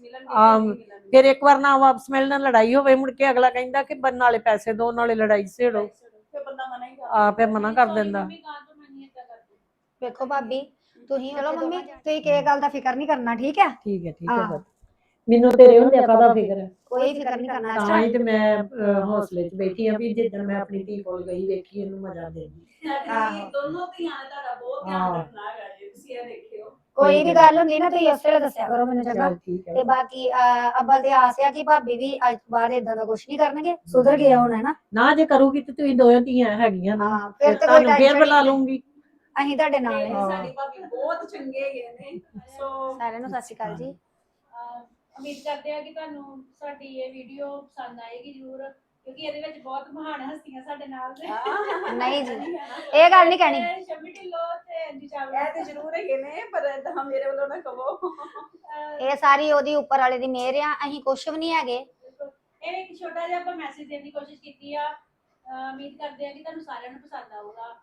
ਮਿਲਣਗੇ। ਫਿਰ ਇੱਕ ਵਾਰ ਨਾ ਵਾਪਸ ਮਿਲਣ ਲੜਾਈ ਹੋਵੇ ਮੁੜ ਕੇ ਅਗਲਾ ਕਹਿੰਦਾ ਕਿ ਬੰਨ ਨਾਲੇ ਪੈਸੇ ਦੋ ਨਾਲੇ ਲੜਾਈ ਛੇੜੋ ਫਿਰ ਬੰਦਾ ਮਨਾ ਹੀ ਕਰ ਆਪੇ ਮਨਾ ਕਰ ਦਿੰਦਾ ਮੰਮੀ ਗਾਂ ਤੋਂ ਮੈਂ ਨਹੀਂ ਏਦਾਂ ਕਰਦੀ ਵੇਖੋ ਭਾਬੀ ਤੁਸੀਂ ਚਲੋ ਮੰਮੀ ਤੁਸੀਂ ਕਿਸੇ ਗੱਲ ਦਾ ਫਿਕਰ ਨਹੀਂ ਕਰਨਾ ਠੀਕ ਹੈ? ਠੀਕ ਹੈ ਠੀਕ ਹੈ ਹਾਂ। ਪੁੱਤ। ਮੈਨੂੰ ਤੇਰੇ ਹੁੰਦੇ ਕਾਹਦਾ ਫਿਕਰ। ਹੈ ਕੋਈ ਫਿਕਰ ਨਹੀਂ ਕਰਨਾ। ਤਾਂ। ਹੀ ਤੇ ਮੈਂ ਅਹ, ਹੌਸਲੇ 'ਚ ਬੈਠੀ ਆ ਵੀ ਜਿੱਦਣ ਮੈਂ ਆਪਣੀ ਧੀ ਕੋਲ ਗਈ ਵੇਖੀ ਇਹਨੂੰ ਮਜ਼ਾ ਦੇਗੀ ਸਾਡੀ ਦੋਨੋਂ ਧੀਆਂ ਨੇ ਤੁਹਾਡਾ ਬਹੁਤ ਧਿਆਨ ਹਾਂ। ਰੱਖਣਾ ਹੈਗਾ ਜੀ ਤੁਸੀਂ ਇਹ ਦੇਖਿਓ। ਕੋਈ ਵੀ ਗੱਲ ਹੁੰਦੀ ਨਾ ਤੁਸੀਂ ਉਸੇ ਵੇਲੇ ਦੱਸਿਆ ਕਰੋ ਮੈਨੂੰ ਚੰਗਾ? ਚੱਲ ਠੀਕ ਹੈ। ਤੇ ਬਾਕੀ ਅਹ, ਅੱਬਲ ਤੇ ਆਸ ਆ ਕਿ ਭਾਬੀ ਵੀ ਅੱਜ ਤੋਂ ਬਾਅਦ ਇਦਾਂ ਦਾ ਕੁਝ ਨਹੀਂ ਕਰਨਗੇ? ਸੁਧਰ ਗਿਆ ਹੁਣ ਹੈ ਨਾ? ਨਾ ਜੇ ਕਰੂਗੀ ਤੇ ਤੁਸੀਂ ਦੋਵੇਂ ਧੀਆਂ ਹੈਗੀਆਂ ਨਾ। ਹਾਂ ਫਿਰ ਤੇ ਕੋਈ ਤੁਹਾਨੂੰ ਫੇਰ ਟੈਨਸ਼ਨ ਬੁਲਾ ਲੂੰਗੀ ਅਸੀਂ ਤੁਹਾਡੇ ਨਾਲ ਹਾਂ ਹਾਂ। ਸਾਡੀ ਭਾਬੀ ਬਹੁਤ ਚੰਗੇ ਹੈਗੇ ਨੇ ਸੋ ਸਾਰਿਆਂ ਨੂੰ ਸਤਿ ਸ਼੍ਰੀ ਅਕਾਲ ਜੀ। ਅਹ ਉਮੀਦ ਕਰਦੇ ਆ ਕਿ ਤੁਹਾਨੂੰ ਸਾਡੀ ਇਹ ਵੀਡੀਓ ਪਸੰਦ ਆਏਗੀ ਜ਼ਰੂਰ ਕਿਉਂਕਿ ਇਹਦੇ ਵਿੱਚ ਬਹੁਤ ਮਹਾਨ ਹਸਤੀਆਂ ਸਾਡੇ ਨਾਲ ਨੇ। ਨਹੀਂ ਜੀ ਇਹ ਗੱਲ ਨਹੀਂ ਕਹਿਣੀ। ਤੇ ਸ਼ਮੀ ਢਿੱਲੋਂ ਤੇ ਅੰਜੂ ਚਾਵਲਾ। ਇਹ ਤੇ ਜ਼ਰੂਰ ਹੈਗੇ ਨੇ ਪਰ ਏਦਾਂ ਮੇਰੇ ਵੱਲੋਂ ਨਾ ਕਹੋ। ਅਹ ਇਹ ਸਾਰੀ ਉਹਦੀ ਉੱਪਰ ਵਾਲੇ ਦੀ ਮਿਹਰ ਆ ਅਸੀਂ ਕੁਝ ਵੀ ਨਹੀਂ ਹੈਗੇ। ਇਹ ਇੱਕ ਛੋਟਾ ਜਿਹਾ ਆਪਾਂ ਮੈਸੇਜ ਦੇਣ ਦੀ ਕੋਸ਼ਿਸ਼ ਕੀਤੀ ਆ। ਅਹ ਉਮੀਦ ਕਰਦੇ ਆ ਕਿ ਤੁਹਾਨੂੰ ਸਾਰਿਆਂ ਨੂੰ ਪਸੰਦ ਆਊਗਾ।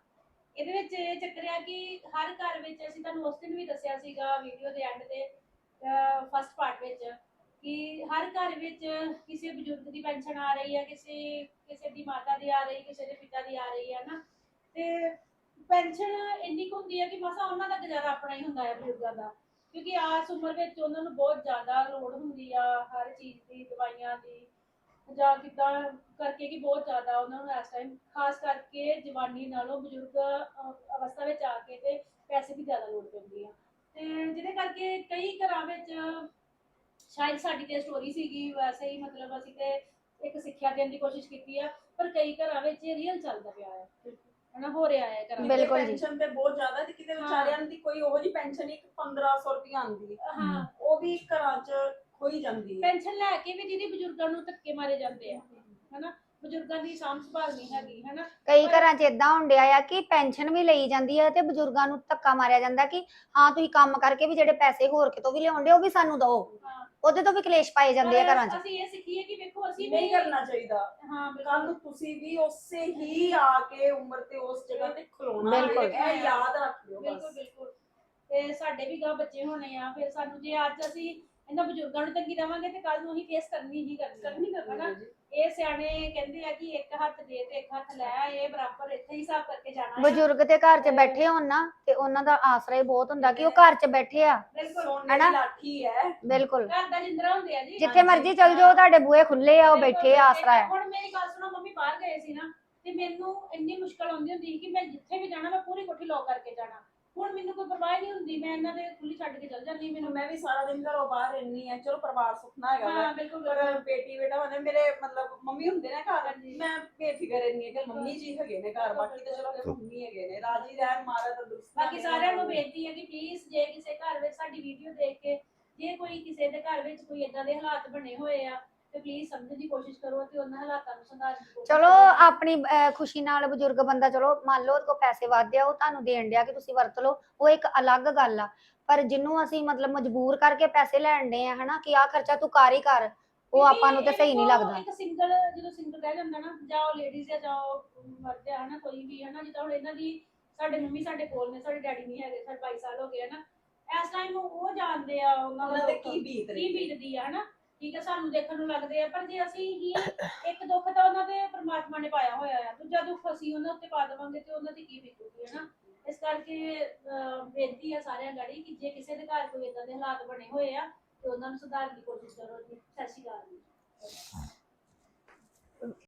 ਇਹਦੇ ਵਿੱਚ ਇਹ ਚੱਕਰ ਆ ਕਿ ਹਰ ਘਰ ਵਿੱਚ ਅਸੀਂ ਤੁਹਾਨੂੰ ਉਸ ਦਿਨ ਵੀ ਦੱਸਿਆ ਸੀਗਾ ਵੀਡੀਓ ਦੇ ਐਂਡ ਤੇ ਫਸਟ ਪਾਰਟ ਵਿੱਚ, ਕਿ ਹਰ ਘਰ ਵਿੱਚ ਕਿਸੇ ਬਜ਼ੁਰਗ ਦੀ ਪੈਨਸ਼ਨ ਆ ਰਹੀ ਹੈ ਕਿਸੇ ਕਿਸੇ ਦੀ ਮਾਤਾ ਦੀ ਆ ਰਹੀ, ਕਿਸੇ ਦੇ ਪਿਤਾ ਦੀ ਆ ਰਹੀ ਹੈ ਨਾ। ਤੇ ਪੈਨਸ਼ਨ ਇੰਨੀ ਕੁ ਹੁੰਦੀ ਹੈ ਕਿ ਮਸਾ ਉਹਨਾਂ ਦਾ ਗੁਜ਼ਾਰਾ ਆਪਣਾ ਹੀ ਹੁੰਦਾ ਹੈ ਬਜ਼ੁਰਗਾਂ ਦਾ। ਕਿਉਂਕਿ ਆਸ ਉਮਰ ਵਿੱਚ ਉਹਨਾਂ ਨੂੰ ਬਹੁਤ ਜ਼ਿਆਦਾ ਲੋੜ ਹੁੰਦੀ ਆ ਹਰ ਚੀਜ਼ ਦੀ, ਦਵਾਈਆਂ ਦੀ ਜਾਂ ਕਿੱਦਾਂ ਕਰਕੇ ਕਿ ਬਹੁਤ ਜ਼ਿਆਦਾ ਉਹਨਾਂ ਨੂੰ ਇਸ ਟਾਈਮ ਖਾਸ ਕਰਕੇ ਜਵਾਨੀ ਨਾਲੋਂ ਬਜ਼ੁਰਗ ਅਹ, ਅਵਸਥਾ ਵਿੱਚ ਆ ਕੇ ਤੇ ਪੈਸੇ ਦੀ ਜ਼ਿਆਦਾ ਲੋੜ ਪੈਂਦੀ ਆ। ਤੇ ਜਿਹਦੇ ਕਰਕੇ ਕਈ ਘਰਾਂ ਵਿੱਚ ਸ਼ਾਇਦ ਸਾਡੀ ਤੇ ਸਟੋਰੀ ਸੀਗੀ ਵੈਸੇ ਹੀ ਮਤਲਬ ਅਸੀਂ ਤੇ ਇੱਕ ਸਿੱਖਿਆ ਦੇਣ ਦੀ ਕੋਸ਼ਿਸ਼ ਕੀਤੀ ਆ ਪਰ ਕਈ ਘਰਾਂ ਵਿੱਚ ਇਹ ਰੀਅਲ ਚੱਲਦਾ ਪਿਆ ਹੈ ਹਨਾ ਹੋ ਰਿਹਾ ਹੈ ਘਰਾਂ ਵਿੱਚ। ਬਿਲਕੁਲ ਜੀ। ਪੈਨਸ਼ਨ ਤੇ ਬਹੁਤ ਜ਼ਿਆਦਾ ਤੇ ਕਿਤੇ ਵਿਚਾਰਿਆਂ ਦੀ ਕੋਈ ਉਹੋ ਜੀ ਪੈਨਸ਼ਨ ਹੀ 1500 ਰੁਪਏ ਆਉਂਦੀ। ਹੈ ਹਾਂ। ਉਹ ਵੀ ਘਰਾਂ 'ਚ ਖੋਈ ਜਾਂਦੀ ਹੈ। ਪੈਨਸ਼ਨ ਲੈ ਕੇ ਵੀ ਦੀਦੀ ਬਜ਼ੁਰਗਾਂ ਨੂੰ ਧੱਕੇ ਮਾਰੇ ਜਾਂਦੇ ਆ ਹਨਾ? ਬਜ਼ੁਰਗਾਂ ਦੀ ਸਾਂਭ ਸੰਭਾਲ ਨਹੀਂ ਹੈਗੀ ਹਨਾ? ਕਈ ਘਰਾਂ 'ਚ ਇਦਾਂ ਹੁੰਦਿਆ ਆ ਕਿ ਪੈਨਸ਼ਨ ਵੀ ਲਈ ਜਾਂਦੀ ਹੈ ਤੇ ਬਜ਼ੁਰਗਾਂ ਨੂੰ ਧੱਕਾ ਮਾਰਿਆ ਜਾਂਦਾ ਕਿ ਹਾਂ ਤੁਸੀਂ ਕੰਮ ਕਰਕੇ ਵੀ ਜਿਹੜੇ ਪੈਸੇ ਹੋਰ ਕਿਤੋਂ ਵੀ ਲਿਆਉਂਦੇ ਉਹ ਵੀ ਸਾਨੂੰ ਦਿਓ। ਹਾਂ। ਉਹਦੇ ਤੋਂ ਵੀ ਕਲੇਸ਼ ਪਾਏ ਜਾਂਦੇ ਆ ਘਰਾਂ 'ਚ। ਅਸੀਂ ਇਹ ਸਿੱਖੀਏ ਕਿ ਵੇਖੋ ਅਸੀਂ ਨਹੀਂ ਕਰਨਾ ਚਾਹੀਦਾ। ਹਾਂ ਕੱਲ ਬਿਲਕੁਲ ਨੂੰ ਤੁਸੀਂ ਵੀ ਉਸੇ ਹੀ ਆ ਕੇ ਉਮਰ ਤੇ ਉਸ ਜਗ੍ਹਾ ਤੇ ਖਲੋਣਾ। ਹੈ। ਬਿਲਕੁਲ। ਇਹ ਯਾਦ ਰੱਖ ਲਿਓ ਬਿਲਕੁਲ ਬਸ ਬਿਲਕੁਲ। ਤੇ ਸਾਡੇ ਵੀ ਗਾ ਬੱਚੇ ਹੋਣੇ ਆ ਫਿਰ ਸਾਨੂੰ ਜੇ ਅੱਜ ਅਸੀਂ ਇਹਨਾਂ ਬਜ਼ੁਰਗਾਂ ਨੂੰ ਤੰਗੀ ਦੇਵਾਂਗੇ ਤੇ ਕੱਲ ਨੂੰ ਅਸੀਂ ਫੇਸ ਕਰਨੀ ਹੀ ਕਰਨੀ ਕਰਨੀ ਇਹ ਸਿਆਣੇ ਕਹਿੰਦੇ ਆ ਕਿ ਇੱਕ ਹੱਥ ਦੇ ਤੇ ਇੱਕ ਹੱਥ ਲੈ ਇਹ ਬਰਾਬਰ ਇੱਥੇ ਹੀ ਹਿਸਾਬ ਕਰਕੇ ਜਾਣਾ ਹੈ। ਬਜ਼ੁਰਗ ਤੇ ਘਰ 'ਚ ਬੈਠੇ ਹੋਣ ਨਾ ਤੇ ਉਹਨਾਂ ਦਾ ਆਸਰਾ ਹੀ ਬਹੁਤ ਹੁੰਦਾ ਕਿ ਉਹ ਘਰ 'ਚ ਬੈਠੇ ਆ। ਬਿਲਕੁਲ। ਹਨਾ? ਲਾਠੀ ਹੈ। ਬਿਲਕੁਲ। ਘਰ ਦਾ ਜਿੰਦਰਾ ਹੁੰਦੇ ਆ ਜੀ। ਜਿੱਥੇ ਮਰਜ਼ੀ ਚਲ ਜਾਓ ਤੁਹਾਡੇ ਬੂਹੇ ਖੁੱਲੇ ਆ ਉਹ ਬੈਠੇ ਆ ਆਸਰਾ ਹੈ ਹੁਣ ਮੇਰੀ ਗੱਲ ਸੁਣੋ ਮੰਮੀ ਬਾਹਰ ਗਏ ਸੀ ਨਾ ਤੇ ਮੈਨੂੰ ਇੰਨੀ ਮੁਸ਼ਕਲ ਆਉਂਦੀ ਹੁੰਦੀ ਸੀ ਕਿ ਮੈਂ ਜਿੱਥੇ ਵੀ ਜਾਣਾ ਮੈਂ ਪੂਰੀ ਕੋਠੀ ਲੋਕ ਕਰਕੇ ਜਾਣਾ। ਹੁਣ ਮੈਨੂੰ ਕੋਈ ਪਰਵਾਹ ਨਹੀਂ ਹੁੰਦੀ ਮੈਂ ਇਹਨਾਂ ਦੇ ਖੁੱਲੀ ਛੱਡ ਕੇ ਚਲ ਜਾਂਦੀ ਮੈਨੂੰ ਮੈਂ ਵੀ ਸਾਰਾ ਦਿਨ ਘਰੋਂ ਬਾਹਰ ਰਹਿਣੀ ਆ ਚਲੋ ਪਰਿਵਾਰ ਸੁਖਣਾ ਹੈਗਾ ਵਾ ਹਾਂ ਬਿਲਕੁਲ ਪਰ ਬੇਟੀ ਬੇਟਾ ਹੁੰਦੇ ਮੇਰੇ ਮਤਲਬ ਮੰਮੀ ਹੁੰਦੇ ਨੇ ਘਰ ਮੈਂ ਬੇਫਿਕਰ ਰਹਿਣੀ ਹੈ ਕਿ ਮੰਮੀ ਜੀ ਹੈਗੇ ਨੇ ਘਰ ਬਾਕੀ ਤਾਂ ਚਲੋ ਕਿ ਮੰਮੀ ਹੈਗੇ ਨੇ ਰਾਜੀ ਰਹਿਣ ਮਾਰਾ ਤੰਦਰੁਸਤ ਬਾਕੀ ਸਾਰਿਆਂ ਨੂੰ ਬੇਨਤੀ ਹੈ ਕਿ ਪਲੀਜ਼ ਜੇ ਕਿਸੇ ਘਰ ਵਿੱਚ ਸਾਡੀ ਵੀਡੀਓ ਦੇਖ ਕੇ ਜੇ ਕੋਈ ਕਿਸੇ ਦੇ ਘਰ ਵਿੱਚ ਕੋਈ ਇਦਾਂ ਦੇ ਹਾਲਾਤ ਬਣੇ ਹੋਏ ਆ ਤੇ ਪਲੀਜ਼ ਸਮਝਣ ਦੀ ਕੋਸ਼ਿਸ਼ ਕਰੋ ਤੇ ਉਹਨਾਂ ਹਾਲਾਤਾਂ ਨੂੰ ਸੁਧਾਰਨ ਦੀ ਕੋਸ਼ਿਸ਼ ਚਲੋ ਕਰੋ। ਆਪਣੀ ਅਹ, ਖੁਸ਼ੀ ਨਾਲ ਬਜ਼ੁਰਗ ਬੰਦਾ ਚਲੋ ਮੰਨ ਲਓ ਉਹਦੇ ਕੋਲ ਪੈਸੇ ਵਾਧੇ ਆ ਉਹ ਤੁਹਾਨੂੰ ਦੇਣ ਡਿਆ ਕਿ ਤੁਸੀਂ ਵਰਤ ਲਓ ਉਹ ਇੱਕ ਅਲੱਗ ਗੱਲ ਆ। ਪਰ ਜਿਹਨੂੰ ਅਸੀਂ ਮਤਲਬ ਮਜਬੂਰ ਕਰਕੇ ਪੈਸੇ ਲੈਣ ਦੇ ਆ ਹਨਾ ਕਿ ਆ ਖਰਚਾ ਤੂੰ ਕਰ ਹੀ ਕਰ ਉਹ ਆਪਾਂ ਨੂੰ ਤੇ ਸਹੀ ਨਹੀਂ ਲੱਗਦਾ। ਇੱਕ ਸਿੰਗਲ ਜਦੋਂ ਸਿੰਗਲ ਰਹਿ ਜਾਂਦਾ ਨਾ ਜਾਂ ਉਹ ਲੇਡੀਜ਼ ਜਾਂ ਜਾਂ ਉਹ ਮਰਦ ਆ ਹਨਾ ਕੋਈ ਵੀ ਹਨਾ ਜਿੱਦਾਂ ਹੁਣ ਇਹਨਾਂ ਦੀ ਸਾਡੇ ਮੰਮੀ ਸਾਡੇ ਕੋਲ ਨੇ ਸਾਡੇ ਡੈਡੀ ਨਹੀਂ ਹੈਗੇ ਸਾਡੇ 22 ਸਾਲ ਹੋ ਗਏ ਹਨਾ ਇਸ ਟਾਈਮ ਉਹ ਜਾਣਦੇ ਆ ਉਹਨਾਂ ਦਾ ਕੀ ਬੀਤ ਕੀ ਰਹੀ ਹੈ। ਬੀਤਦੀ ਆ ਹਨਾ ਠੀਕ ਹੈ ਸਾਨੂੰ ਦੇਖਣ ਨੂੰ ਲੱਗਦੇ ਆ ਪਰ ਜੇ ਅਸੀਂ ਹੀ ਇੱਕ ਦੁੱਖ ਤਾਂ ਉਹਨਾਂ ਦੇ ਪ੍ਰਮਾਤਮਾ ਨੇ ਪਾਇਆ ਹੋਇਆ ਆ ਦੂਜਾ ਦੁੱਖ ਅਸੀਂ ਉਹਨਾਂ ਉੱਤੇ ਪਾ ਦੇਵਾਂਗੇ ਤੇ ਉਹਨਾਂ ਦੀ ਕੀ ਬੀਤੂਗੀ ਹਨਾ? ਇਸ ਕਰਕੇ ਅਹ, ਬੇਨਤੀ ਆ ਸਾਰਿਆਂ ਗਾੜੀ ਕਿ ਜੇ ਕਿਸੇ ਦੇ ਘਰ ਕੋਈ ਇਦਾਂ ਦੇ ਹਾਲਾਤ ਬਣੇ ਹੋਏ ਆ ਤੇ ਉਹਨਾਂ ਨੂੰ ਸੁਧਾਰਨ ਦੀ ਕੋਸ਼ਿਸ਼ ਕਰੋ ਜੀ। ਸਤਿ ਸ਼੍ਰੀ ਅਕਾਲ ਜੀ।